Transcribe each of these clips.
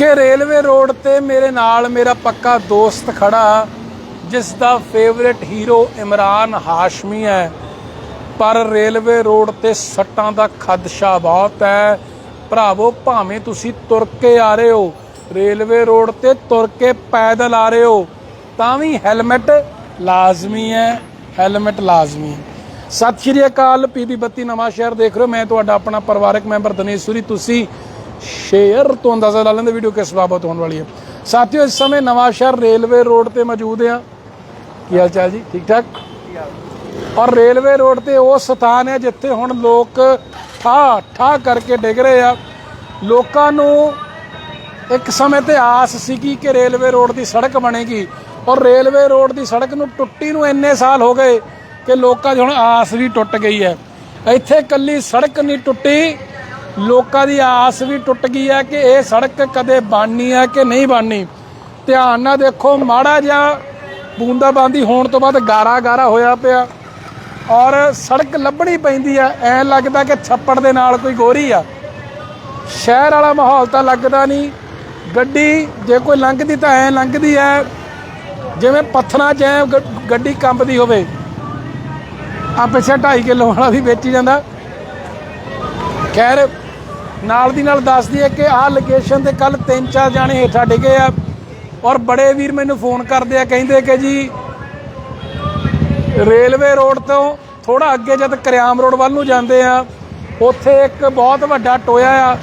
ਕਿ railway road ਤੇ ਮੇਰੇ ਨਾਲ ਮੇਰਾ ਪੱਕਾ ਦੋਸਤ ਖੜਾ ਜਿਸ ਦਾ ਫੇਵਰਿਟ ਹੀਰੋ ਇਮਰਾਨ ਹਾਸ਼ਮੀ ਹੈ। ਪਰ ਰੇਲਵੇ ਰੋਡ ਤੇ ਸੱਟਾਂ ਦਾ ਖਦਸ਼ਾ ਬਹੁਤ ਹੈ। ਭਰਾਵੋ, ਭਾਵੇਂ ਤੁਸੀਂ ਤੁਰ ਕੇ ਆ ਰਹੇ ਹੋ, ਰੇਲਵੇ ਰੋਡ ਤੇ ਤੁਰ ਕੇ ਪੈਦਲ ਆ ਰਹੇ ਹੋ, ਤਾਂ ਵੀ ਹੈਲਮਟ ਲਾਜ਼ਮੀ ਹੈ ਹੈਲਮਟ ਲਾਜ਼ਮੀ ਹੈ। ਸਤਿ ਸ਼੍ਰੀ ਅਕਾਲ ਪੀਬੀ ਬੱਤੀ ਨਵਾਂ ਸ਼ਹਿਰ ਦੇਖ ਰਹੇ ਹੋ। ਮੈਂ ਤੁਹਾਡਾ ਆਪਣਾ ਪਰਿਵਾਰਕ ਮੈਂਬਰ ਦਿਨੇਸ਼ ਤੁਸੀਂ ਸ਼ੇਅਰ ਤੋਂ ਅੰਦਾਜ਼ਾ ਲਾ ਲੈਂਦੇ ਵੀਡੀਓ ਕਿਸ ਬਾਬਤ ਹੋਣ ਵਾਲੀ ਹੈ। ਸਾਥੀਓ, ਇਸ ਸਮੇਂ ਨਵਾਂ ਸ਼ਹਿਰ ਰੇਲਵੇ ਰੋਡ ਤੇ ਮੌਜੂਦ ਹਾਂ ਕੀ ਹਾਲ ਚਾਲ ਜੀ? ਠੀਕ ਠਾਕ? ਔਰ ਰੇਲਵੇ ਰੋਡ ਤੇ ਉਹ ਸਥਾਨ ਹੈ ਜਿੱਥੇ ਹੁਣ ਲੋਕ ਠਾ ਠਾ ਕਰਕੇ ਡਿੱਗ ਰਹੇ ਆ। ਲੋਕਾਂ ਨੂੰ ਇੱਕ ਸਮੇਂ ਤੇ ਆਸ ਸੀਗੀ ਕਿ ਰੇਲਵੇ ਰੋਡ ਦੀ ਸੜਕ ਬਣੇਗੀ। ਔਰ ਰੇਲਵੇ ਰੋਡ ਦੀ ਸੜਕ ਨੂੰ ਟੁੱਟੀ ਨੂੰ ਇੰਨੇ ਸਾਲ ਹੋ ਗਏ ਕਿ ਲੋਕਾਂ ਦੀ ਹੁਣ ਆਸ ਵੀ ਟੁੱਟ ਗਈ ਹੈ। ਇੱਥੇ ਕੱਲੀ ਸੜਕ ਨਹੀਂ ਟੁੱਟੀ ਲੋਕਾਂ ਦੀ ਆਸ ਵੀ ਟੁੱਟ ਗਈ ਹੈ ਕਿ ਇਹ ਸੜਕ ਕਦੇ ਬਣਨੀ ਹੈ ਕਿ ਨਹੀਂ ਬਣਨੀ। ਧਿਆਨ ਨਾਲ ਦੇਖੋ, ਮਾੜਾ ਜਿਹਾ ਬੂੰਦਾਬਾਂਦੀ ਹੋਣ ਤੋਂ ਬਾਅਦ ਗਾਰਾ ਗਾਰਾ ਹੋਇਆ ਪਿਆ। ਔਰ ਸੜਕ ਲੱਭਣੀ ਪੈਂਦੀ ਆ ਐ ਲੱਗਦਾ ਕਿ ਛੱਪੜ ਦੇ ਨਾਲ ਕੋਈ ਗੋਰੀ ਆ। ਸ਼ਹਿਰ ਵਾਲਾ ਮਾਹੌਲ ਤਾਂ ਲੱਗਦਾ ਨਹੀਂ। ਗੱਡੀ ਜੇ ਕੋਈ ਲੰਘਦੀ ਤਾਂ ਐ ਲੰਘਦੀ ਐ ਜਿਵੇਂ ਪੱਥਰਾਂ 'ਚ ਐ ਗ- ਗੱਡੀ ਕੰਬਦੀ ਹੋਵੇ। ਆ ਪਿੱਛੇ 2.5 ਕਿਲੋ ਵਾਲਾ ਵੀ ਵੇਚੀ ਜਾਂਦਾ। ਖੈਰ ਨਾਲ ਦੀ ਨਾਲ ਦੱਸਦੀ ਹੈ ਕਿ ਆਹ ਲੋਕੇਸ਼ਨ ਤੇ ਕੱਲ ਤਿੰਨ ਚਾਰ ਜਾਣੇ ਹੇਠਾਂ ਡਿੱਗੇ ਆ ਔਰ ਬੜੇ ਵੀਰ ਮੈਨੂੰ ਫੋਨ ਕਰਦੇ ਆ, ਕਹਿੰਦੇ ਕਿ ਜੀ ਰੇਲਵੇ ਰੋਡ ਤੋਂ ਥੋੜਾ ਅੱਗੇ ਜਦ ਕਰਿਆਮ ਰੋਡ ਵੱਲ ਨੂੰ ਜਾਂਦੇ ਆ, ਉੱਥੇ ਇੱਕ ਬਹੁਤ ਵੱਡਾ ਟੋਇਆ ਆ।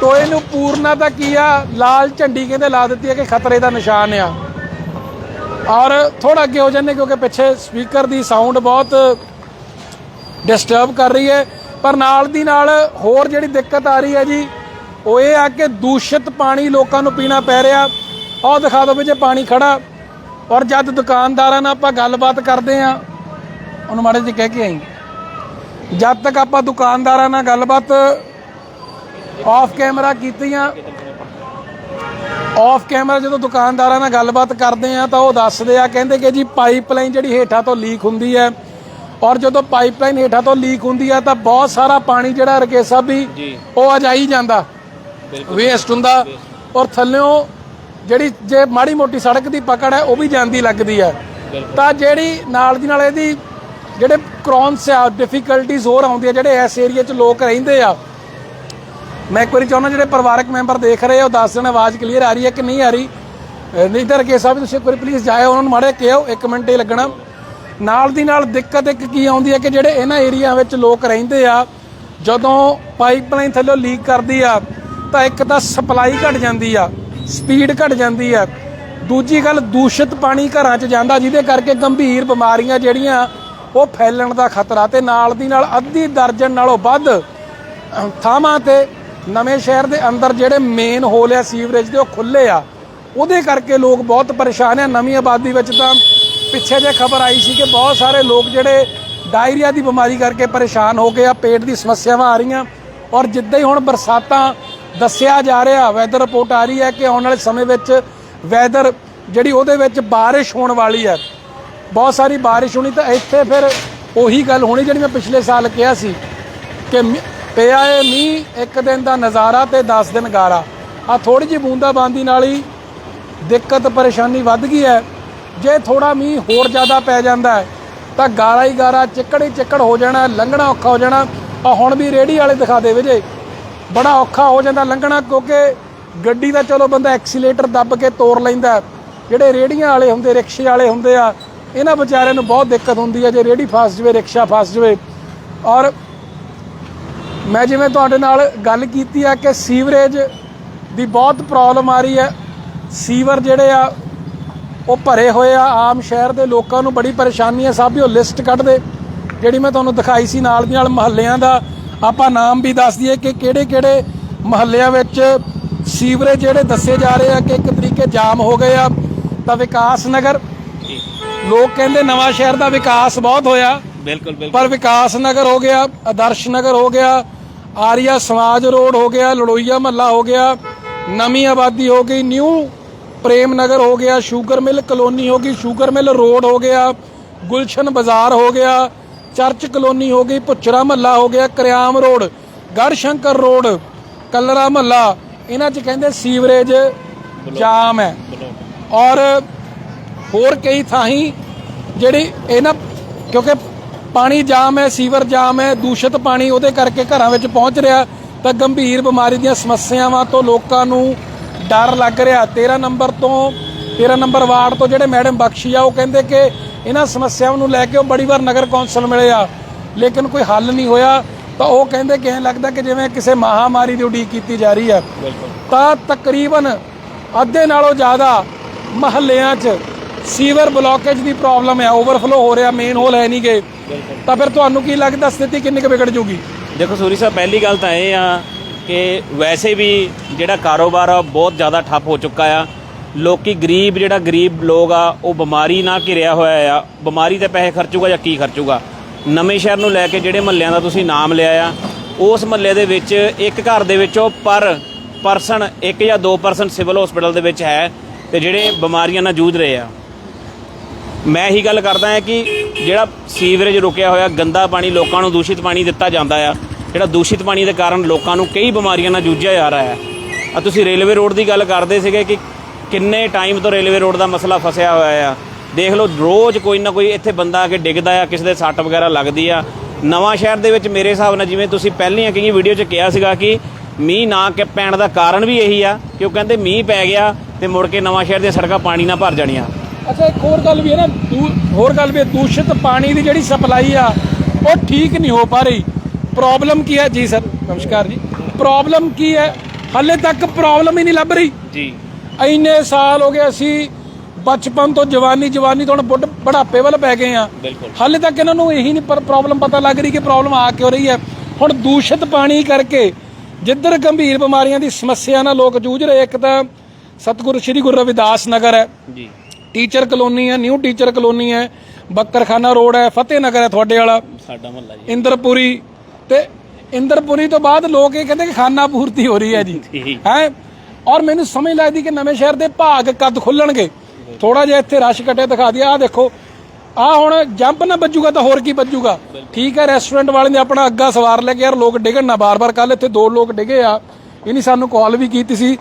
ਟੋਏ ਨੂੰ ਪੂਰਨਾ ਤਾਂ ਕੀ ਆ? ਲਾਲ ਝੰਡੀ ਕਹਿੰਦੇ ਲਾ ਦਿੱਤੀ ਹੈ ਕਿ ਖਤਰੇ ਦਾ ਨਿਸ਼ਾਨ ਆ। ਔਰ ਥੋੜਾ ਅੱਗੇ ਹੋ ਜਾਂਦੇ ਕਿਉਂਕਿ ਪਿੱਛੇ ਸਪੀਕਰ ਦੀ ਸਾਊਂਡ ਬਹੁਤ ਡਿਸਟਰਬ ਕਰ ਰਹੀ ਹੈ। ਪਰ ਨਾਲ ਦੀ ਨਾਲ ਹੋਰ ਜਿਹੜੀ ਦਿੱਕਤ ਆ ਰਹੀ ਹੈ ਜੀ, ਉਹ ਇਹ ਆ ਕਿ ਦੂਸ਼ਿਤ ਪਾਣੀ ਲੋਕਾਂ ਨੂੰ ਪੀਣਾ ਪੈ ਰਿਹਾ। ਆਹ ਦਿਖਾ ਦਿਓ ਵੀ ਜੇ ਪਾਣੀ ਖੜਾ, ਔਰ ਜਦ ਦੁਕਾਨਦਾਰਾਂ ਨਾਲ ਆਪਾਂ ਗੱਲਬਾਤ ਕਰਦੇ ਆ ਉਹਨੂੰ ਮਾੜੇ ਜੀ ਕਹਿ ਕੇ ਆਈ। ਜਦ ਤੱਕ ਆਪਾਂ ਦੁਕਾਨਦਾਰਾਂ ਨਾਲ ਗੱਲਬਾਤ ਆਫ ਕੈਮਰਾ ਕੀਤੀਆਂ ਆਫ ਕੈਮਰਾ ਜਦੋਂ ਦੁਕਾਨਦਾਰਾਂ ਨਾਲ ਗੱਲਬਾਤ ਕਰਦੇ ਆ ਤਾਂ ਉਹ ਦੱਸਦੇ ਆ, ਕਹਿੰਦੇ ਕਿ ਜੀ ਪਾਈਪਲਾਈਨ ਜਿਹੜੀ ਹੇਠਾਂ ਤੋਂ ਲੀਕ ਹੁੰਦੀ ਹੈ ਔਰ ਜਦੋਂ ਪਾਈਪਲਾਈਨ ਹੇਠਾਂ ਤੋਂ ਲੀਕ ਹੁੰਦੀ ਹੈ ਤਾਂ ਬਹੁਤ ਸਾਰਾ ਪਾਣੀ ਜਿਹੜਾ ਰਕੇਸਾ ਵੀ ਉਹ ਆ ਜਾਈ ਜਾਂਦਾ। ਵੇਸਟ ਹੁੰਦਾ ਔਰ ਥੱਲਿਓਂ ਜਿਹੜੀ ਜੇ ਮਾੜੀ ਮੋਟੀ ਸੜਕ ਦੀ ਪਕੜ ਹੈ ਉਹ ਵੀ ਜਾਂਦੀ ਲੱਗਦੀ ਹੈ ਤਾਂ ਜਿਹੜੀ ਨਾਲ ਦੀ ਨਾਲ ਇਹਦੀ ਜਿਹੜੇ ਕ੍ਰੌਨਸ ਆ ਡਿਫਿਕਲਟੀਜ਼ ਹੋਰ ਆਉਂਦੀਆਂ ਜਿਹੜੇ ਇਸ ਏਰੀਆ 'ਚ ਲੋਕ ਰਹਿੰਦੇ ਆ। ਮੈਂ ਇੱਕ ਵਾਰੀ ਚਾਹੁੰਦਾ ਜਿਹੜੇ ਪਰਿਵਾਰਕ ਮੈਂਬਰ ਦੇਖ ਰਹੇ ਆ ਉਹ ਦੱਸ ਦੇਣ ਆਵਾਜ਼ ਕਲੀਅਰ ਆ ਰਹੀ ਹੈ ਕਿ ਨਹੀਂ ਆ ਰਹੀ? ਨਹੀਂ ਤਾਂ ਰਕੇਸ਼ ਸਾਹਿਬ ਤੁਸੀਂ ਇੱਕ ਵਾਰੀ ਪਲੀਜ਼ ਜਾਇਓ ਉਹਨਾਂ ਨੂੰ ਮਾੜੇ ਕਿਹੋ ਇੱਕ ਮਿੰਟ ਹੀ ਲੱਗਣਾ। ਨਾਲ ਦੀ ਨਾਲ ਦਿੱਕਤ ਇੱਕ ਕੀ ਆਉਂਦੀ ਹੈ ਕਿ ਜਿਹੜੇ ਇਹਨਾਂ ਏਰੀਆ ਵਿੱਚ ਲੋਕ ਰਹਿੰਦੇ ਆ, ਜਦੋਂ ਪਾਈਪਲਾਈਨ ਥੱਲੇ ਲੀਕ ਕਰਦੀ ਆ, ਤਾਂ ਇੱਕ ਤਾਂ ਸਪਲਾਈ ਘਟ ਜਾਂਦੀ ਆ, ਸਪੀਡ ਘਟ ਜਾਂਦੀ ਆ। ਦੂਜੀ ਗੱਲ, ਦੂਸ਼ਿਤ ਪਾਣੀ ਘਰਾਂ 'ਚ ਜਾਂਦਾ, ਜਿਹਦੇ ਕਰਕੇ ਗੰਭੀਰ ਬਿਮਾਰੀਆਂ ਜਿਹੜੀਆਂ, ਉਹ ਫੈਲਣ ਦਾ ਖਤਰਾ ਤੇ ਨਾਲ ਦੀ ਨਾਲ ਅੱਧੀ ਦਰਜਨ ਨਾਲੋਂ ਵੱਧ ਥਾਵਾਂ ਤੇ ਨਵੇਂ ਸ਼ਹਿਰ ਦੇ ਅੰਦਰ ਜਿਹੜੇ ਮੇਨ ਹੋਲ ਆ ਸੀਵਰੇਜ ਦੇ, ਉਹ ਖੁੱਲੇ ਆ। ਉਹਦੇ ਕਰਕੇ ਲੋਕ ਬਹੁਤ ਪਰੇਸ਼ਾਨ ਆ, ਨਵੀਂ ਆਬਾਦੀ ਵਿੱਚ ਤਾਂ ਪਿੱਛੇ ਜੇ ਖਬਰ ਆਈ ਸੀ ਕਿ ਬਹੁਤ ਸਾਰੇ ਲੋਕ ਜਿਹੜੇ ਡਾਇਰੀਆ ਦੀ ਬਿਮਾਰੀ ਕਰਕੇ ਪਰੇਸ਼ਾਨ ਹੋ ਗਏ ਆ, ਪੇਟ ਦੀ ਸਮੱਸਿਆਵਾਂ ਆ ਰਹੀਆਂ। ਔਰ ਜਿੱਦਾਂ ਹੀ ਹੁਣ ਬਰਸਾਤਾਂ ਦੱਸਿਆ ਜਾ ਰਿਹਾ ਵੈਦਰ ਰਿਪੋਰਟ ਆ ਰਹੀ ਹੈ ਕਿ ਆਉਣ ਵਾਲੇ ਸਮੇਂ ਵਿੱਚ ਵੈਦਰ ਜਿਹੜੀ ਉਹਦੇ ਵਿੱਚ ਬਾਰਿਸ਼ ਹੋਣ ਵਾਲੀ ਹੈ। ਬਹੁਤ ਸਾਰੀ ਬਾਰਿਸ਼ ਹੋਣੀ ਤਾਂ ਇੱਥੇ ਫਿਰ ਉਹੀ ਗੱਲ ਹੋਣੀ ਜਿਹੜੀ ਮੈਂ ਪਿਛਲੇ ਸਾਲ ਕਿਹਾ ਸੀ ਕਿ ਮੀ- ਪਿਆ ਏ ਮੀਂਹ, ਇੱਕ ਦਿਨ ਦਾ ਨਜ਼ਾਰਾ ਤੇ 10 ਦਿਨ ਗਾਰਾ। ਆ ਥੋੜੀ ਜਿਹੀ ਬੂੰਦਾਬਾਂਦੀ ਨਾਲ ਹੀ ਦਿੱਕਤ, ਪਰੇਸ਼ਾਨੀ ਵੱਧ ਗਈ ਹੈ। ਜੇ ਥੋੜਾ ਮੀਂਹ ਹੋਰ ਜ਼ਿਆਦਾ ਪੈ ਜਾਂਦਾ ਹੈ, ਤਾਂ ਗਾਰਾ ਹੀ ਗਾਰਾ ਚਿੱਕੜ ਹੀ ਚਿੱਕੜ ਹੋ ਜਾਣਾ, ਲੰਘਣਾ ਔਖਾ ਹੋ ਜਾਣਾ। ਆ ਹੁਣ ਵੀ ਰੇੜੀ ਵਾਲੇ ਦਿਖਾ ਦੇ ਜੇ ਬੜਾ ਔਖਾ ਹੋ ਜਾਂਦਾ ਲੰਘਣਾ, ਕਿਉਂਕਿ ਗੱਡੀ ਦਾ ਚਲੋ ਬੰਦਾ ਐਕਸੀਲੇਟਰ ਦੱਬ ਕੇ ਤੋੜ ਲੈਂਦਾ ਜਿਹੜੇ ਰੇੜੀਆਂ ਵਾਲੇ ਹੁੰਦੇ, ਰਿਕਸ਼ੇ ਵਾਲੇ ਹੁੰਦੇ ਆ, ਇਹਨਾਂ ਵਿਚਾਰਿਆਂ ਨੂੰ ਬਹੁਤ ਦਿੱਕਤ ਹੁੰਦੀ ਹੈ ਜੇ ਰੇੜੀ ਫਸ ਜਵੇ, ਰਿਕਸ਼ਾ ਫਸ ਜਵੇ। ਔਰ ਮੈਂ ਜਿਵੇਂ ਤੁਹਾਡੇ ਨਾਲ ਗੱਲ ਕੀਤੀ ਆ ਕਿ ਸੀਵਰੇਜ ਦੀ ਬਹੁਤ ਪ੍ਰੋਬਲਮ ਆ ਰਹੀ ਹੈ। ਸੀਵਰ ਜਿਹੜੇ ਆ ਉਹ ਭਰੇ ਹੋਏ ਆ ਆਮ ਸ਼ਹਿਰ ਦੇ ਲੋਕਾਂ ਨੂੰ ਬੜੀ ਪਰੇਸ਼ਾਨੀ ਹੈ ਸਭ ਉਹ ਲਿਸਟ ਕੱਢ ਦੇ ਜਿਹੜੀ ਮੈਂ ਤੁਹਾਨੂੰ ਦਿਖਾਈ ਸੀ ਨਾਲ ਦੀ ਨਾਲ ਮਹੱਲਿਆਂ ਦਾ ਆਪਾਂ ਨਾਮ ਵੀ ਦੱਸ ਦਈਏ ਕਿ ਕਿਹੜੇ ਕਿਹੜੇ ਮਹੱਲਿਆਂ ਵਿੱਚ ਸੀਵਰੇਜ ਜਿਹੜੇ ਦੱਸੇ ਜਾ ਰਹੇ ਆ ਕਿ ਇੱਕ ਤਰੀਕੇ ਜਾਮ ਹੋ ਗਏ ਆ। ਤਾਂ ਵਿਕਾਸ ਨਗਰ ਲੋਕ ਕਹਿੰਦੇ ਨਵਾਂ ਸ਼ਹਿਰ ਦਾ ਵਿਕਾਸ ਬਹੁਤ ਹੋਇਆ। ਬਿਲਕੁਲ ਬਿਲਕੁਲ। ਪਰ ਵਿਕਾਸ ਨਗਰ ਹੋ ਗਿਆ ਆਦਰਸ਼ ਨਗਰ ਹੋ ਗਿਆ ਆਰੀਆ ਸਮਾਜ ਰੋਡ ਹੋ ਗਿਆ ਲੜੋਈਆ ਮਹੱਲਾ ਹੋ ਗਿਆ ਨਵੀਂ ਆਬਾਦੀ ਹੋ ਗਈ ਨਿਊ ਪ੍ਰੇਮ ਨਗਰ ਹੋ ਗਿਆ ਸ਼ੂਗਰ ਮਿਲ ਕਲੋਨੀ ਹੋ ਗਈ ਸ਼ੂਗਰ ਮਿਲ ਰੋਡ ਹੋ ਗਿਆ ਗੁਲਸ਼ਨ ਬਾਜ਼ਾਰ ਹੋ ਗਿਆ ਚਰਚ ਕਲੋਨੀ ਹੋ ਗਈ ਪੁੱਚਰਾ ਮਹੱਲਾ ਹੋ ਗਿਆ ਕਰਿਆਮ ਰੋਡ ਗੜਸ਼ੰਕਰ ਰੋਡ ਕਲਰਾ ਮਹੱਲਾ ਇਹਨਾਂ 'ਚ ਕਹਿੰਦੇ ਸੀਵਰੇਜ ਜਾਮ ਹੈ। ਔਰ ਹੋਰ ਕਈ ਥਾਈਂ ਜਿਹੜੀ ਇਹਨਾਂ ਕਿਉਂਕਿ ਪਾਣੀ ਜਾਮ ਹੈ ਸੀਵਰ ਜਾਮ ਹੈ ਦੂਸ਼ਿਤ ਪਾਣੀ ਉਹਦੇ ਕਰਕੇ ਘਰਾਂ ਵਿੱਚ ਪਹੁੰਚ ਰਿਹਾ ਤਾਂ ਗੰਭੀਰ ਬਿਮਾਰੀ ਦੀਆਂ ਸਮੱਸਿਆਵਾਂ ਤੋਂ ਲੋਕਾਂ ਨੂੰ ਡਰ ਲੱਗ ਰਿਹਾ। 13 ਨੰਬਰ ਤੋਂ 13 ਨੰਬਰ ਵਾਰਡ ਤੋਂ ਜਿਹੜੇ ਮੈਡਮ ਬਖਸ਼ੀ ਆ ਉਹ ਕਹਿੰਦੇ ਕਿ ਇਹਨਾਂ ਸਮੱਸਿਆਵਾਂ ਨੂੰ ਲੈ ਕੇ ਉਹ ਬੜੀ ਵਾਰ ਨਗਰ ਕੌਂਸਲ ਮਿਲੇ ਆ ਲੇਕਿਨ ਕੋਈ ਹੱਲ ਨਹੀਂ ਹੋਇਆ। ਤਾਂ ਉਹ ਕਹਿੰਦੇ ਕਿ ਐਂ ਲੱਗਦਾ ਕਿ ਜਿਵੇਂ ਕਿਸੇ ਮਹਾਮਾਰੀ ਦੀ ਉਡੀਕ ਕੀਤੀ ਜਾ ਰਹੀ ਹੈ ਤਾਂ ਤਕਰੀਬਨ ਅੱਧੇ ਨਾਲੋਂ ਜ਼ਿਆਦਾ ਮਹੱਲਿਆਂ 'ਚ ਸੀਵਰ ਬਲੌਕੇਜ ਦੀ ਪ੍ਰੋਬਲਮ ਹੈ ਓਵਰਫਲੋ ਹੋ ਰਿਹਾ ਮੇਨ ਹੋਲ ਹੈ ਨਹੀਂ ਗਏ ਤਾਂ ਫਿਰ ਤੁਹਾਨੂੰ ਕੀ ਲੱਗਦਾ ਸਥਿਤੀ ਕਿੰਨੀ ਕੁ ਵਿਗੜ ਜੂਗੀ? ਦੇਖੋ ਸੂਰੀ ਸਾਹਿਬ ਪਹਿਲੀ ਗੱਲ ਤਾਂ ਇਹ ਆ ਕਿ ਵੈਸੇ ਵੀ ਜਿਹੜਾ ਕਾਰੋਬਾਰ ਆ, ਬਹੁਤ ਜ਼ਿਆਦਾ ਠੱਪ ਹੋ ਚੁੱਕਾ ਆ। ਲੋਕੀ ਗਰੀਬ, ਜਿਹੜਾ ਗਰੀਬ ਲੋਕ ਆ, ਉਹ ਬਿਮਾਰੀ ਨਾਲ ਘਿਰਿਆ ਹੋਇਆ ਆ। ਬਿਮਾਰੀ ਤੇ ਪੈਸੇ ਖਰਚੂਗਾ ਜਾਂ ਕੀ ਖਰਚੂਗਾ? ਨਵੇਂ ਸ਼ਹਿਰ ਨੂੰ ਲੈ ਕੇ ਜਿਹੜੇ ਮਹੱਲਿਆਂ ਦਾ ਤੁਸੀਂ ਨਾਮ ਲਿਆ ਆ, ਉਸ ਮਹੱਲੇ ਦੇ ਵਿੱਚ ਇੱਕ ਘਰ ਦੇ ਵਿੱਚੋਂ ਪਰ ਪਰਸਨ, ਇੱਕ ਜਾਂ ਦੋ ਪਰਸਨ ਸਿਵਲ ਹਸਪੀਟਲ ਦੇ ਵਿੱਚ ਹੈ ਤੇ ਜਿਹੜੇ ਬਿਮਾਰੀਆਂ ਨਾਲ ਜੂਝ ਰਹੇ ਆ। ਮੈਂ ਇਹੀ ਗੱਲ ਕਰਦਾ ਹਾਂ ਕਿ ਜਿਹੜਾ ਸੀਵਰੇਜ ਰੁਕਿਆ ਹੋਇਆ, ਗੰਦਾ ਪਾਣੀ ਲੋਕਾਂ ਨੂੰ ਦੂਸ਼ਿਤ ਪਾਣੀ ਦਿੱਤਾ ਜਾਂਦਾ ਆ ਜਿਹੜਾ ਦੂਸ਼ਿਤ ਪਾਣੀ ਦੇ ਕਾਰਨ ਲੋਕਾਂ ਨੂੰ ਕਈ ਬਿਮਾਰੀਆਂ ਨਾਲ ਜੂਝਿਆ ਜਾ ਰਿਹਾ ਹੈ। ਆ ਤੁਸੀਂ ਰੇਲਵੇ ਰੋਡ ਦੀ ਗੱਲ ਕਰਦੇ ਸੀਗੇ ਕਿ ਕਿੰਨੇ ਟਾਈਮ ਤੋਂ ਰੇਲਵੇ ਰੋਡ ਦਾ ਮਸਲਾ ਫਸਿਆ ਹੋਇਆ ਆ। ਦੇਖ ਲਓ ਰੋਜ਼ ਕੋਈ ਨਾ ਕੋਈ ਇੱਥੇ ਬੰਦਾ ਆ ਕੇ ਡਿੱਗਦਾ ਆ ਕਿਸੇ ਦੇ ਸੱਟ ਵਗੈਰਾ ਲੱਗਦੀ ਆ। ਨਵਾਂ ਸ਼ਹਿਰ ਦੇ ਵਿੱਚ ਮੇਰੇ ਹਿਸਾਬ ਨਾਲ ਜਿਵੇਂ ਤੁਸੀਂ ਪਹਿਲੀਆਂ ਕਈ ਵੀਡੀਓ 'ਚ ਕਿਹਾ ਸੀਗਾ ਕਿ ਮੀਂਹ ਨਾ ਕਿ ਪੈਣ ਦਾ ਕਾਰਨ ਵੀ ਇਹੀ ਆ ਕਿ ਉਹ ਕਹਿੰਦੇ ਮੀਂਹ ਪੈ ਗਿਆ ਤੇ ਮੁੜ ਕੇ ਨਵਾਂ ਸ਼ਹਿਰ ਦੀਆਂ ਸੜਕਾਂ ਪਾਣੀ ਨਾਲ ਭਰ ਜਾਣੀਆਂ। ਅੱਛਾ ਇੱਕ ਹੋਰ ਗੱਲ ਵੀ ਹੈ ਨਾ ਦੂ- ਹੋਰ ਗੱਲ ਵੀ ਹੈ, ਦੂਸ਼ਿਤ ਪਾਣੀ ਦੀ ਜਿਹੜੀ ਸਪਲਾਈ ਆ ਉਹ ਠੀਕ ਨਹੀਂ ਹੋ ਪਾ ਰਹੀ। ਪ੍ਰੋਬਲਮ ਕੀ ਹੈ? ਜੀ ਸਰ ਨਮਸਕਾਰ ਜੀ ਪ੍ਰੋਬਲਮ ਕੀ ਹੈ? ਹਾਲੇ ਤੱਕ ਪ੍ਰੋਬਲਮ ਹੀ ਨਹੀਂ ਲੱਭ ਰਹੀ। ਜੀ। ਇੰਨੇ ਸਾਲ ਹੋ ਗਏ ਅਸੀਂ ਬਚਪਨ ਤੋਂ ਜਵਾਨੀ ਜਵਾਨੀ ਤੋਂ ਹੁਣ ਬੁੱਢ ਬੁਢਾਪੇ ਵੱਲ ਪੈ ਗਏ ਆ ਹਾਲੇ ਤੱਕ ਇਹਨਾਂ ਨੂੰ ਇਹੀ ਨਹੀਂ ਪਰ ਪ੍ਰੋਬਲਮ ਪਤਾ ਲੱਗ ਰਹੀ ਕਿ ਪ੍ਰੋਬਲਮ ਆ ਕਿਉਂ ਰਹੀ ਹੈ। ਹੁਣ ਦੂਸ਼ਿਤ ਪਾਣੀ ਕਰਕੇ ਜਿੱਧਰ ਗੰਭੀਰ ਬਿਮਾਰੀਆਂ ਦੀ ਸਮੱਸਿਆ ਨਾਲ ਲੋਕ ਜੂਝ ਰਹੇ ਇੱਕ ਤਾਂ ਸਤਿਗੁਰੂ ਸ੍ਰੀ ਗੁਰੂ ਰਵਿਦਾਸ ਨਗਰ ਹੈ। ਜੀ। ਟੀਚਰ ਕਲੋਨੀ ਹੈ ਨਿਊ ਟੀਚਰ ਕਲੋਨੀ ਹੈ। ਬੱਕਰਖਾਨਾ ਰੋਡ ਹੈ ਫਤਿਹ ਨਗਰ ਹੈ ਤੁਹਾਡੇ ਵਾਲਾ। ਸਾਡਾ ਮਹੱਲਾ ਜੀ। ਇੰਦਰਪੁਰੀ ਤੇ ਇੰਦਰਪੁਰੀ ਤੋਂ ਬਾਅਦ ਲੋਕ ਇਹ ਕਹਿੰਦੇ ਕਿ ਖਾਨਾ ਪੂਰਤੀ ਹੋ ਰਹੀ ਹੈ ਜੀ। ਹੈ? ਔਰ ਮੈਨੂੰ ਸਮਝ ਲੱਗਦੀ ਕਿ ਨਵੇਂ ਸ਼ਹਿਰ ਦੇ ਭਾਗ ਕਦ ਖੁੱਲਣਗੇ। ਥੋੜਾ ਜਿਹਾ ਇੱਥੇ ਰਸ਼ ਘਟੇ ਦਿਖਾ ਦਿਆ ਆ ਦੇਖੋ ਆ ਹੁਣ ਜੰਪ ਨਾ ਵੱਜੂਗਾ ਤਾਂ ਹੋਰ ਕੀ ਵੱਜੂਗਾ। ਠੀਕ ਹੈ ਰੈਸਟੋਰੈਂਟ ਵਾਲੇ ਨੇ ਆਪਣਾ ਅੱਗਾ ਸਵਾਰ ਲਿਆ ਕਿ ਯਾਰ ਲੋਕ ਡਿੱਗਣ ਨਾ। ਬਾਰ-ਬਾਰ ਕੱਲ ਇੱਥੇ ਦੋ ਲੋਕ ਡਿੱਗੇ ਆ। ਇਹਨੀ ਸਾਨੂੰ ਕਾਲ ਵੀ ਕੀਤੀ ਸੀ।